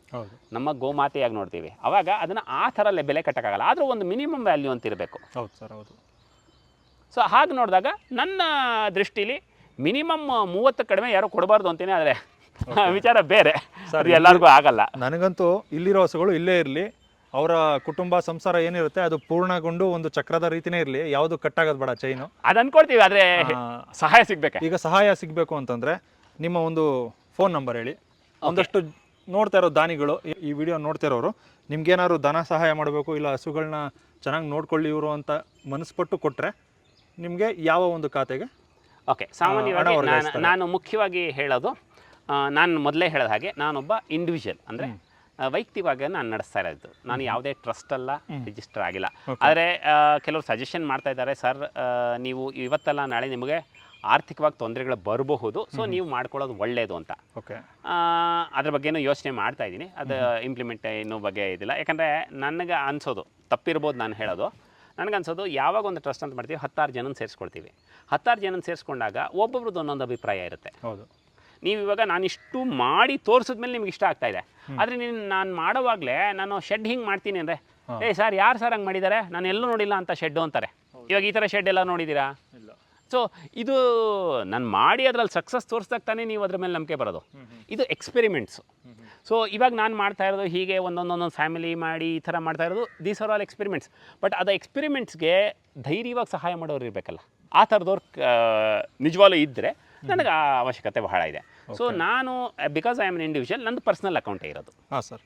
ನಮ್ಮ ಗೋಮಾತೆಯಾಗಿ ನೋಡ್ತೀವಿ. ಅವಾಗ ಅದನ್ನು ಆ ಥರ ಬೆಲೆ ಕಟ್ಟೋಕ್ಕಾಗಲ್ಲ. ಆದರೂ ಒಂದು ಮಿನಿಮಮ್ ವ್ಯಾಲ್ಯೂ ಅಂತ ಇರಬೇಕು. ಹೌದು ಸರ್ ಹೌದು. ಸೊ ಹಾಗೆ ನೋಡಿದಾಗ ನನ್ನ ದೃಷ್ಟಿಲಿ ಮಿನಿಮಮ್ ಮೂವತ್ತು ಕಡಿಮೆ ಯಾರು ಕೊಡಬಾರ್ದು ಅಂತೀನಿ ಆದರೆ ವಿಚಾರ ಬೇರೆ. ಸರ್. ಎಲ್ಲರಿಗೂ ಆಗಲ್ಲ. ನನಗಂತೂ ಇಲ್ಲಿರೋ ಹಸುಗಳು ಇಲ್ಲೇ ಇರಲಿ. ಅವರ ಕುಟುಂಬ ಸಂಸಾರ ಏನಿರುತ್ತೆ ಅದು ಪೂರ್ಣಗೊಂಡು ಒಂದು ಚಕ್ರದ ರೀತಿನೇ ಇರಲಿ ಯಾವುದು ಕಟ್ಟಾಗೋದು ಬೇಡ ಚೈನು ಅದು ಅನ್ಕೊಳ್ತೀವಿ ಆದರೆ ಸಹಾಯ ಸಿಗ್ಬೇಕು? ಈಗ ಸಹಾಯ ಸಿಗಬೇಕು ಅಂತಂದರೆ ನಿಮ್ಮ ಒಂದು ಫೋನ್ ನಂಬರ್ ಹೇಳಿ. ಒಂದಷ್ಟು ನೋಡ್ತಾ ಇರೋ ದಾನಿಗಳು ಈ- ವಿಡಿಯೋ ನೋಡ್ತಾ ಇರೋರು ನಿಮ್ಗೇನಾದ್ರು ಧನ ಸಹಾಯ ಮಾಡಬೇಕು ಇಲ್ಲ ಹಸುಗಳನ್ನ ಚೆನ್ನಾಗಿ ನೋಡ್ಕೊಳ್ಳಿ ಇವರು ಅಂತ ಮನಸ್ಪಟ್ಟು ಕೊಟ್ಟರೆ ನಿಮಗೆ ಯಾವ ಒಂದು ಖಾತೆಗೆ? ಓಕೆ ಸಾಮಾನ್ಯವಾಗಿ ನಾನು ಮುಖ್ಯವಾಗಿ ಹೇಳೋದು ನಾನು ಮೊದಲೇ ಹೇಳಿದ ಹಾಗೆ ನಾನೊಬ್ಬ ಇಂಡಿವಿಜುವಲ್ ಅಂದರೆ ವೈಯಕ್ತಿಕವಾಗಿ ನಾನು ನಡೆಸ್ತಾ ಇರೋದು. ನಾನು ಯಾವುದೇ ಟ್ರಸ್ಟ್ ಅಲ್ಲ ರಿಜಿಸ್ಟರ್ ಆಗಿಲ್ಲ. ಆದರೆ ಕೆಲವರು ಸಜೆಷನ್ ಮಾಡ್ತಾ ಇದ್ದಾರೆ ಸರ್ ನೀವು ಇವತ್ತಲ್ಲ ನಾಳೆ ನಿಮಗೆ ಆರ್ಥಿಕವಾಗಿ ತೊಂದರೆಗಳು ಬರಬಹುದು ಸೊ ನೀವು ಮಾಡ್ಕೊಳ್ಳೋದು ಒಳ್ಳೆಯದು ಅಂತ. ಓಕೆ. ಅದ್ರ ಬಗ್ಗೆನೂ ಯೋಚನೆ ಮಾಡ್ತಾ ಇದ್ದೀನಿ. ಅದು ಇಂಪ್ಲಿಮೆಂಟ್ ಇನ್ನೂ ಬಗ್ಗೆ ಇದಿಲ್ಲ. ಯಾಕಂದರೆ ನನಗೆ ಅನ್ಸೋದು ತಪ್ಪಿರ್ಬೋದು ನಾನು ಹೇಳೋದು. ನನಗನ್ಸೋದು ಯಾವಾಗ ಒಂದು ಟ್ರಸ್ಟ್ ಅಂತ ಮಾಡ್ತೀವಿ ಹತ್ತಾರು ಜನನ ಸೇರಿಸ್ಕೊಳ್ತೀವಿ. ಹತ್ತಾರು ಜನನ ಸೇರಿಸ್ಕೊಂಡಾಗ ಒಬ್ಬೊಬ್ರದ್ದು ಒಂದೊಂದು ಅಭಿಪ್ರಾಯ ಇರುತ್ತೆ. ಹೌದು. ನೀವು ಇವಾಗ ನಾನು ಇಷ್ಟು ಮಾಡಿ ತೋರಿಸಿದ್ಮೇಲೆ ನಿಮ್ಗೆ ಇಷ್ಟ ಆಗ್ತಾ ಇದೆ. ಆದರೆ ನೀನು ನಾನು ಮಾಡೋವಾಗಲೇ ನಾನು ಶೆಡ್ ಹಿಂಗೆ ಮಾಡ್ತೀನಿ ಅಂದರೆ ಏ ಸರ್ ಯಾರು ಸರ್ ಹಂಗೆ ಮಾಡಿದ್ದಾರೆ ನಾನು ಎಲ್ಲೂ ನೋಡಿಲ್ಲ ಅಂತ ಶೆಡ್ಡು ಅಂತಾರೆ. ಇವಾಗ ಈ ಥರ ಶೆಡ್ ಎಲ್ಲ ನೋಡಿದ್ದೀರಾ ಸೊ ಇದು ನಾನು ಮಾಡಿ ಅದರಲ್ಲಿ ಸಕ್ಸಸ್ ತೋರಿಸ್ದಾಗ ತಾನೇ ನೀವು ಅದ್ರ ಮೇಲೆ ನಂಬಿಕೆ ಬರೋದು. ಇದು ಎಕ್ಸ್ಪೆರಿಮೆಂಟ್ಸು ಸೊ ಇವಾಗ ನಾನು ಮಾಡ್ತಾ ಇರೋದು ಹೀಗೆ ಒಂದೊಂದೊಂದೊಂದು ಫ್ಯಾಮಿಲಿ ಮಾಡಿ ಈ ಥರ ಮಾಡ್ತಾ ಇರೋದು these are all experiments but ಅದು ಎಕ್ಸ್ಪೆರಿಮೆಂಟ್ಸ್ಗೆ ಧೈರ್ಯವಾಗಿ ಸಹಾಯ ಮಾಡೋರು ಇರಬೇಕಲ್ಲ. ಆ ಥರದವ್ರು ನಿಜವಾಗ್ಲೂ ಇದ್ದರೆ ನನಗೆ ಆ ಅವಶ್ಯಕತೆ ಬಹಳ ಇದೆ. ಸೊ ನಾನು because I am an individual ನಂದು ಪರ್ಸ್ನಲ್ ಅಕೌಂಟೇ ಇರೋದು. ಹಾಂ ಸರ್.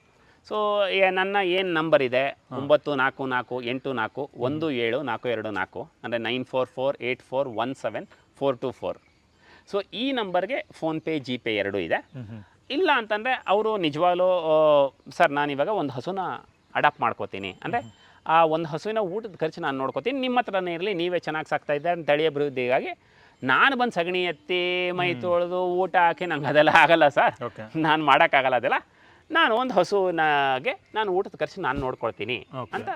ಸೊ ನನ್ನ ಏನು ನಂಬರ್ ಇದೆ? ಒಂಬತ್ತು ನಾಲ್ಕು ನಾಲ್ಕು ಎಂಟು ನಾಲ್ಕು ಒಂದು ಏಳು ನಾಲ್ಕು ಎರಡು ನಾಲ್ಕು ಅಂದರೆ nine four four eight four one seven four two four so ಈ ನಂಬರ್ಗೆ ಫೋನ್ಪೇ ಜಿ ಪೇ ಎರಡೂ ಇದೆ. ಇಲ್ಲ ಅಂತಂದರೆ ಅವರು ನಿಜವಾಗ್ಲೂ ಸರ್ ನಾನಿವಾಗ ಒಂದು ಹಸುನ ಅಡಾಪ್ಟ್ ಮಾಡ್ಕೋತೀನಿ. ಅಂದರೆ ಆ ಒಂದು ಹಸುವಿನ ಊಟದ ಖರ್ಚು ನಾನು ನೋಡ್ಕೋತೀನಿ. ನಿಮ್ಮ ಹತ್ರನೇ ಇರಲಿ ನೀವೇ ಚೆನ್ನಾಗಿ ಸಾಕ್ತಾ ಅಂತ ತಳಿಯ ಅಭಿವೃದ್ಧಿಗಾಗಿ ನಾನು ಬಂದು ಸಗಣಿ ಎತ್ತಿ ಮೈ ತೊಳೆದು ಊಟ ಹಾಕಿ ನಂಗೆ ಅದೆಲ್ಲ ಆಗಲ್ಲ ಸರ್. ನಾನು ಮಾಡೋಕ್ಕಾಗಲ್ಲ ಅದೆಲ್ಲ. ನಾನು ಒಂದು ಹಸುವಿನಾಗೆ ನಾನು ಊಟದ ಖರ್ಚು ನಾನು ನೋಡ್ಕೊಳ್ತೀನಿ ಅಂತ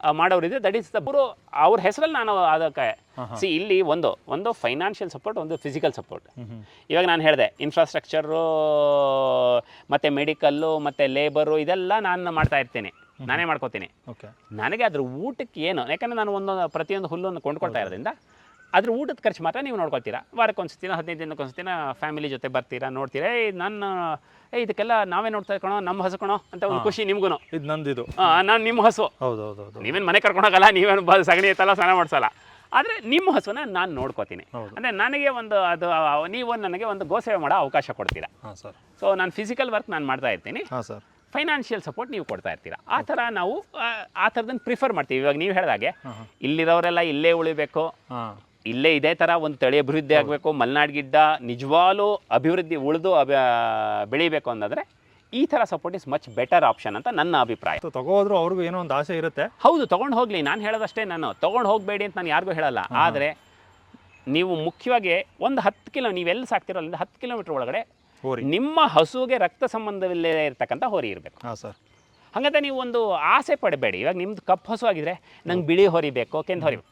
ಮಾಡೋರಿದ್ರೆ ದಟ್ ಇಸ್ ಅವರು ಅವ್ರ ಹೆಸರಲ್ಲಿ ನಾನು ಅದಕ್ಕೆ ಸಿ ಇಲ್ಲಿ ಒಂದು ಒಂದು ಫೈನಾನ್ಷಿಯಲ್ ಸಪೋರ್ಟ್ ಒಂದು ಫಿಸಿಕಲ್ ಸಪೋರ್ಟ್ ಇವಾಗ ನಾನು ಹೇಳಿದೆ ಇನ್ಫ್ರಾಸ್ಟ್ರಕ್ಚರು ಮತ್ತು ಮೆಡಿಕಲ್ಲು ಮತ್ತು ಲೇಬರು ಇದೆಲ್ಲ ನಾನು ಮಾಡ್ತಾ ಇರ್ತೀನಿ. ನಾನೇ ಮಾಡ್ಕೋತೀನಿ. ನನಗೆ ಅದ್ರ ಊಟಕ್ಕೆ ಏನು ಯಾಕಂದರೆ ನಾನು ಒಂದೊಂದು ಪ್ರತಿಯೊಂದು ಹುಲ್ಲನ್ನು ಕೊಂಡ್ಕೊಳ್ತಾ ಇರೋದ್ರಿಂದ ಅದ್ರ ಊಟದ ಖರ್ಚು ಮಾತ್ರ ನೀವು ನೋಡ್ಕೊಳ್ತೀರಾ. ವಾರಕ್ಕೆ ಒಂದು ದಿನ ಹದಿನೈದು ದಿನಕ್ಕೆ ಒಂದು ದಿನ ಫ್ಯಾಮಿಲಿ ಜೊತೆ ಬರ್ತೀರಾ ನೋಡ್ತೀರಾ ಏ ನನ್ನ ಏ ಇದಕ್ಕೆಲ್ಲ ನಾವೇ ನೋಡ್ತಾ ಕಣೋ ನಮ್ಮ ಹಸು ಕಣೋ ಅಂತ ಒಂದು ಖುಷಿ ನಿಮ್ಗೂ ಇದು ನಂದಿದು. ನಾನು ನಿಮ್ಮ ಹಸು. ಹೌದು ಹೌದು ಹೌದು ನೀವೇನು ಮನೆ ಕರ್ಕೊಂಡೋಗಲ್ಲ ನೀವೇನು ಬ ಸಗಣಿ ಐತಲ್ಲ ಸ್ನಾನ ಮಾಡಿಸಲ್ಲ. ಆದರೆ ನಿಮ್ಮ ಹಸುನ ನಾನು ನೋಡ್ಕೋತೀನಿ. ಅಂದರೆ ನನಗೆ ಒಂದು ಅದು ನೀವು ನನಗೆ ಒಂದು ಗೋಸೇವೆ ಮಾಡೋ ಅವಕಾಶ ಕೊಡ್ತೀರಾ. ಸರ್. ಸೊ ನಾನು ಫಿಸಿಕಲ್ ವರ್ಕ್ ನಾನು ಮಾಡ್ತಾ ಇರ್ತೀನಿ. ಸರ್. ಫೈನಾನ್ಷಿಯಲ್ ಸಪೋರ್ಟ್ ನೀವು ಕೊಡ್ತಾ ಇರ್ತೀರಾ. ಆ ಥರ ನಾವು ಆ, ಥರದನ್ನು ಪ್ರಿಫರ್ ಮಾಡ್ತೀವಿ. ಇವಾಗ ನೀವು ಹೇಳಿದಾಗೆ ಇಲ್ಲಿರೋರೆಲ್ಲ ಇಲ್ಲೇ ಉಳಿಬೇಕು. ಇಲ್ಲೇ ಇದೇ ಥರ ಒಂದು ತಳಿ ಅಭಿವೃದ್ಧಿ ಆಗಬೇಕು ಮಲೆನಾಡು ಗಿಡ್ಡ ನಿಜವಾಗ್ಲೂ ಅಭಿವೃದ್ಧಿ ಉಳಿದು ಅಭಿ ಬೆಳಿಬೇಕು ಅನ್ನೋದ್ರೆ ಈ ಥರ support is much better option ಅಂತ ನನ್ನ ಅಭಿಪ್ರಾಯ. ತಗೋದ್ರು ಅವ್ರಿಗೂ ಏನೋ ಒಂದು ಆಸೆ ಇರುತ್ತೆ. ಹೌದು ತೊಗೊಂಡು ಹೋಗಲಿ. ನಾನು ಹೇಳೋದಷ್ಟೇ ನಾನು. ತೊಗೊಂಡು ಹೋಗಬೇಡಿ ಅಂತ ನಾನು ಯಾರಿಗೂ ಹೇಳಲ್ಲ. ಆದರೆ ನೀವು ಮುಖ್ಯವಾಗಿ ಒಂದು ಹತ್ತು ಕಿಲೋ ನೀವೆಲ್ಲಿ ಸಾಕ್ತಿರೋ ಅಲ್ಲಿಂದ ಹತ್ತು ಕಿಲೋಮೀಟ್ರ್ ಒಳಗಡೆ ಹೋರಿ. ನಿಮ್ಮ ಹಸುಗೆ ರಕ್ತ ಸಂಬಂಧವಿಲ್ಲದೇ ಇರತಕ್ಕಂಥ ಹೋರಿ ಇರಬೇಕು. ಹಾಂ ಸರ್. ಹಾಗಂತ ನೀವು ಒಂದು ಆಸೆ ಪಡಬೇಡಿ. ಇವಾಗ ನಿಮ್ದು ಕಪ್ಪು ಹಸು ಆಗಿದ್ರೆ ನಂಗೆ ಬಿಳಿ ಹೋರಿ ಬೇಕು ಕೆಂದು ಹೋರಿ ಬೇಕು.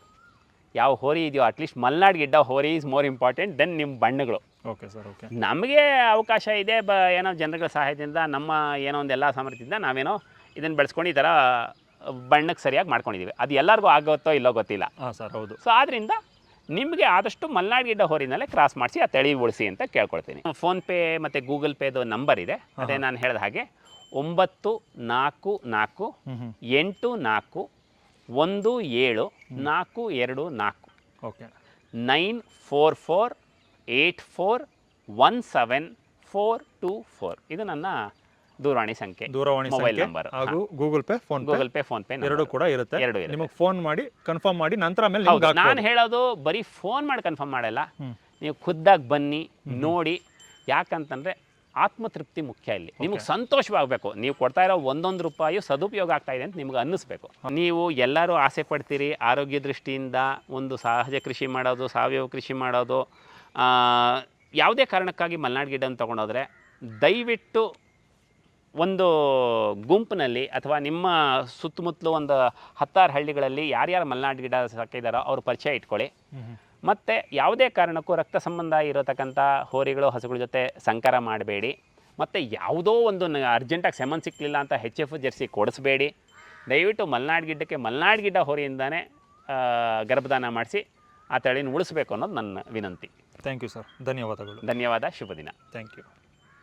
ಯಾವ ಹೋರಿ ಇದೆಯೋ ಅಟ್ಲೀಸ್ಟ್ ಮಲ್ನಾಡ್ ಗಿಡ್ಡ ಹೋರಿ ಈಸ್ ಮೋರ್ ಇಂಪಾರ್ಟೆಂಟ್ ದೆನ್ ನಿಮ್ಮ ಬಣ್ಣಗಳು. ಓಕೆ ಸರ್ ಓಕೆ ನಮಗೆ ಅವಕಾಶ ಇದೆ ಬ ಏನೋ ಜನಗಳ ಸಹಾಯದಿಂದ ನಮ್ಮ ಏನೋ ಒಂದು ಎಲ್ಲ ಸಾಮರ್ಥ್ಯದಿಂದ ನಾವೇನೋ ಇದನ್ನು ಬೆಳೆಸ್ಕೊಂಡು ಈ ಥರ ಬಣ್ಣಕ್ಕೆ ಸರಿಯಾಗಿ ಮಾಡ್ಕೊಂಡಿದ್ದೀವಿ ಅದು ಎಲ್ಲರಿಗೂ ಆಗುತ್ತೋ ಇಲ್ಲೋ ಗೊತ್ತಿಲ್ಲ. ಹಾಂ ಸರ್ ಹೌದು. ಸೊ ಆದ್ದರಿಂದ ನಿಮಗೆ ಆದಷ್ಟು ಮಲ್ನಾಡ್ ಗಿಡ್ಡ ಹೋರಿನಲ್ಲೇ ಕ್ರಾಸ್ ಮಾಡಿಸಿ ಆ ತಳಿ ಉಳಿಸಿ ಅಂತ ಕೇಳ್ಕೊಳ್ತೀನಿ. ಫೋನ್ಪೇ ಮತ್ತು ಗೂಗಲ್ ಪೇದು ನಂಬರ್ ಇದೆ. ಅದೇ ನಾನು ಹೇಳಿದ ಹಾಗೆ ಒಂಬತ್ತು ನಾಲ್ಕು ನಾಲ್ಕು ಎಂಟು ನಾಲ್ಕು ಒಂದು ಏಳು ನಾಲ್ಕು ಎರಡು ನಾಲ್ಕು. Okay. Nine four four eight four one seven four two four. ಇದು ನನ್ನ ದೂರವಾಣಿ ಸಂಖ್ಯೆ. ದೂರವಾಣಿ ಮೊಬೈಲ್ ನಂಬರ್. ಹಾಗೂ Google Pay phone Google Pay PhonePe ಎರಡು ಕೂಡ ಇರುತ್ತೆ. ಎರಡು ನಿಮಗೆ ಫೋನ್ ಮಾಡಿ ಕನ್ಫರ್ಮ್ ಮಾಡಿ ನಂತರ ಆಮೇಲೆ ನಾನು ಹೇಳೋದು ಬರೀ ಫೋನ್ ಮಾಡಿ ಕನ್ಫರ್ಮ್ ಮಾಡಲ್ಲ. ನೀವು ಖುದ್ದಾಗಿ ಬನ್ನಿ ನೋಡಿ. ಯಾಕಂತಂದರೆ ಆತ್ಮತೃಪ್ತಿ ಮುಖ್ಯ ಇಲ್ಲಿ. ನಿಮಗೆ ಸಂತೋಷವಾಗಬೇಕು. ನೀವು ಕೊಡ್ತಾ ಇರೋ ಒಂದೊಂದು ರೂಪಾಯಿ ಸದುಪಯೋಗ ಆಗ್ತಾ ಇದೆ ಅಂತ ನಿಮ್ಗೆ ಅನ್ನಿಸ್ಬೇಕು. ನೀವು ಎಲ್ಲರೂ ಆಸೆ ಪಡ್ತೀರಿ ಆರೋಗ್ಯ ದೃಷ್ಟಿಯಿಂದ ಒಂದು ಸಹಜ ಕೃಷಿ ಮಾಡೋದು ಸಾವಯವ ಕೃಷಿ ಮಾಡೋದು ಯಾವುದೇ ಕಾರಣಕ್ಕಾಗಿ ಮಲೆನಾಡು ಗಿಡನ ತೊಗೊಂಡೋದ್ರೆ ದಯವಿಟ್ಟು ಒಂದು ಗುಂಪಿನಲ್ಲಿ ಅಥವಾ ನಿಮ್ಮ ಸುತ್ತಮುತ್ತಲು ಒಂದು ಹತ್ತಾರು ಹಳ್ಳಿಗಳಲ್ಲಿ ಯಾರ್ಯಾರು ಮಲೆನಾಡು ಗಿಡ ಸಾಕಿದಾರೋ ಅವ್ರ ಪರಿಚಯ ಇಟ್ಕೊಳ್ಳಿ. ಮತ್ತು ಯಾವುದೇ ಕಾರಣಕ್ಕೂ ರಕ್ತ ಸಂಬಂಧ ಇರತಕ್ಕಂಥ ಹೋರಿಗಳು ಹಸುಗಳ ಜೊತೆ ಸಂಕರ ಮಾಡಬೇಡಿ. ಮತ್ತು ಯಾವುದೋ ಒಂದು ಅರ್ಜೆಂಟಾಗಿ ಸೆಮನ್ ಸಿಕ್ಕಲಿಲ್ಲ ಅಂತ ಹೆಚ್ ಎಫ್ ಜೆರ್ಸಿ ಕೊಡಿಸ್ಬೇಡಿ. ದಯವಿಟ್ಟು ಮಲೆನಾಡು ಗಿಡ್ಡಕ್ಕೆ ಮಲೆನಾಡು ಗಿಡ್ಡ ಹೋರಿಯಿಂದನೇ ಆ, ಗರ್ಭದಾನ ಮಾಡಿಸಿ ಆ ತಳಿನ ಉಳಿಸ್ಬೇಕು ಅನ್ನೋದು ನನ್ನ ವಿನಂತಿ. ಥ್ಯಾಂಕ್ ಯು ಸರ್ ಧನ್ಯವಾದಗಳು. ಧನ್ಯವಾದ. ಶುಭ ದಿನ. Thank you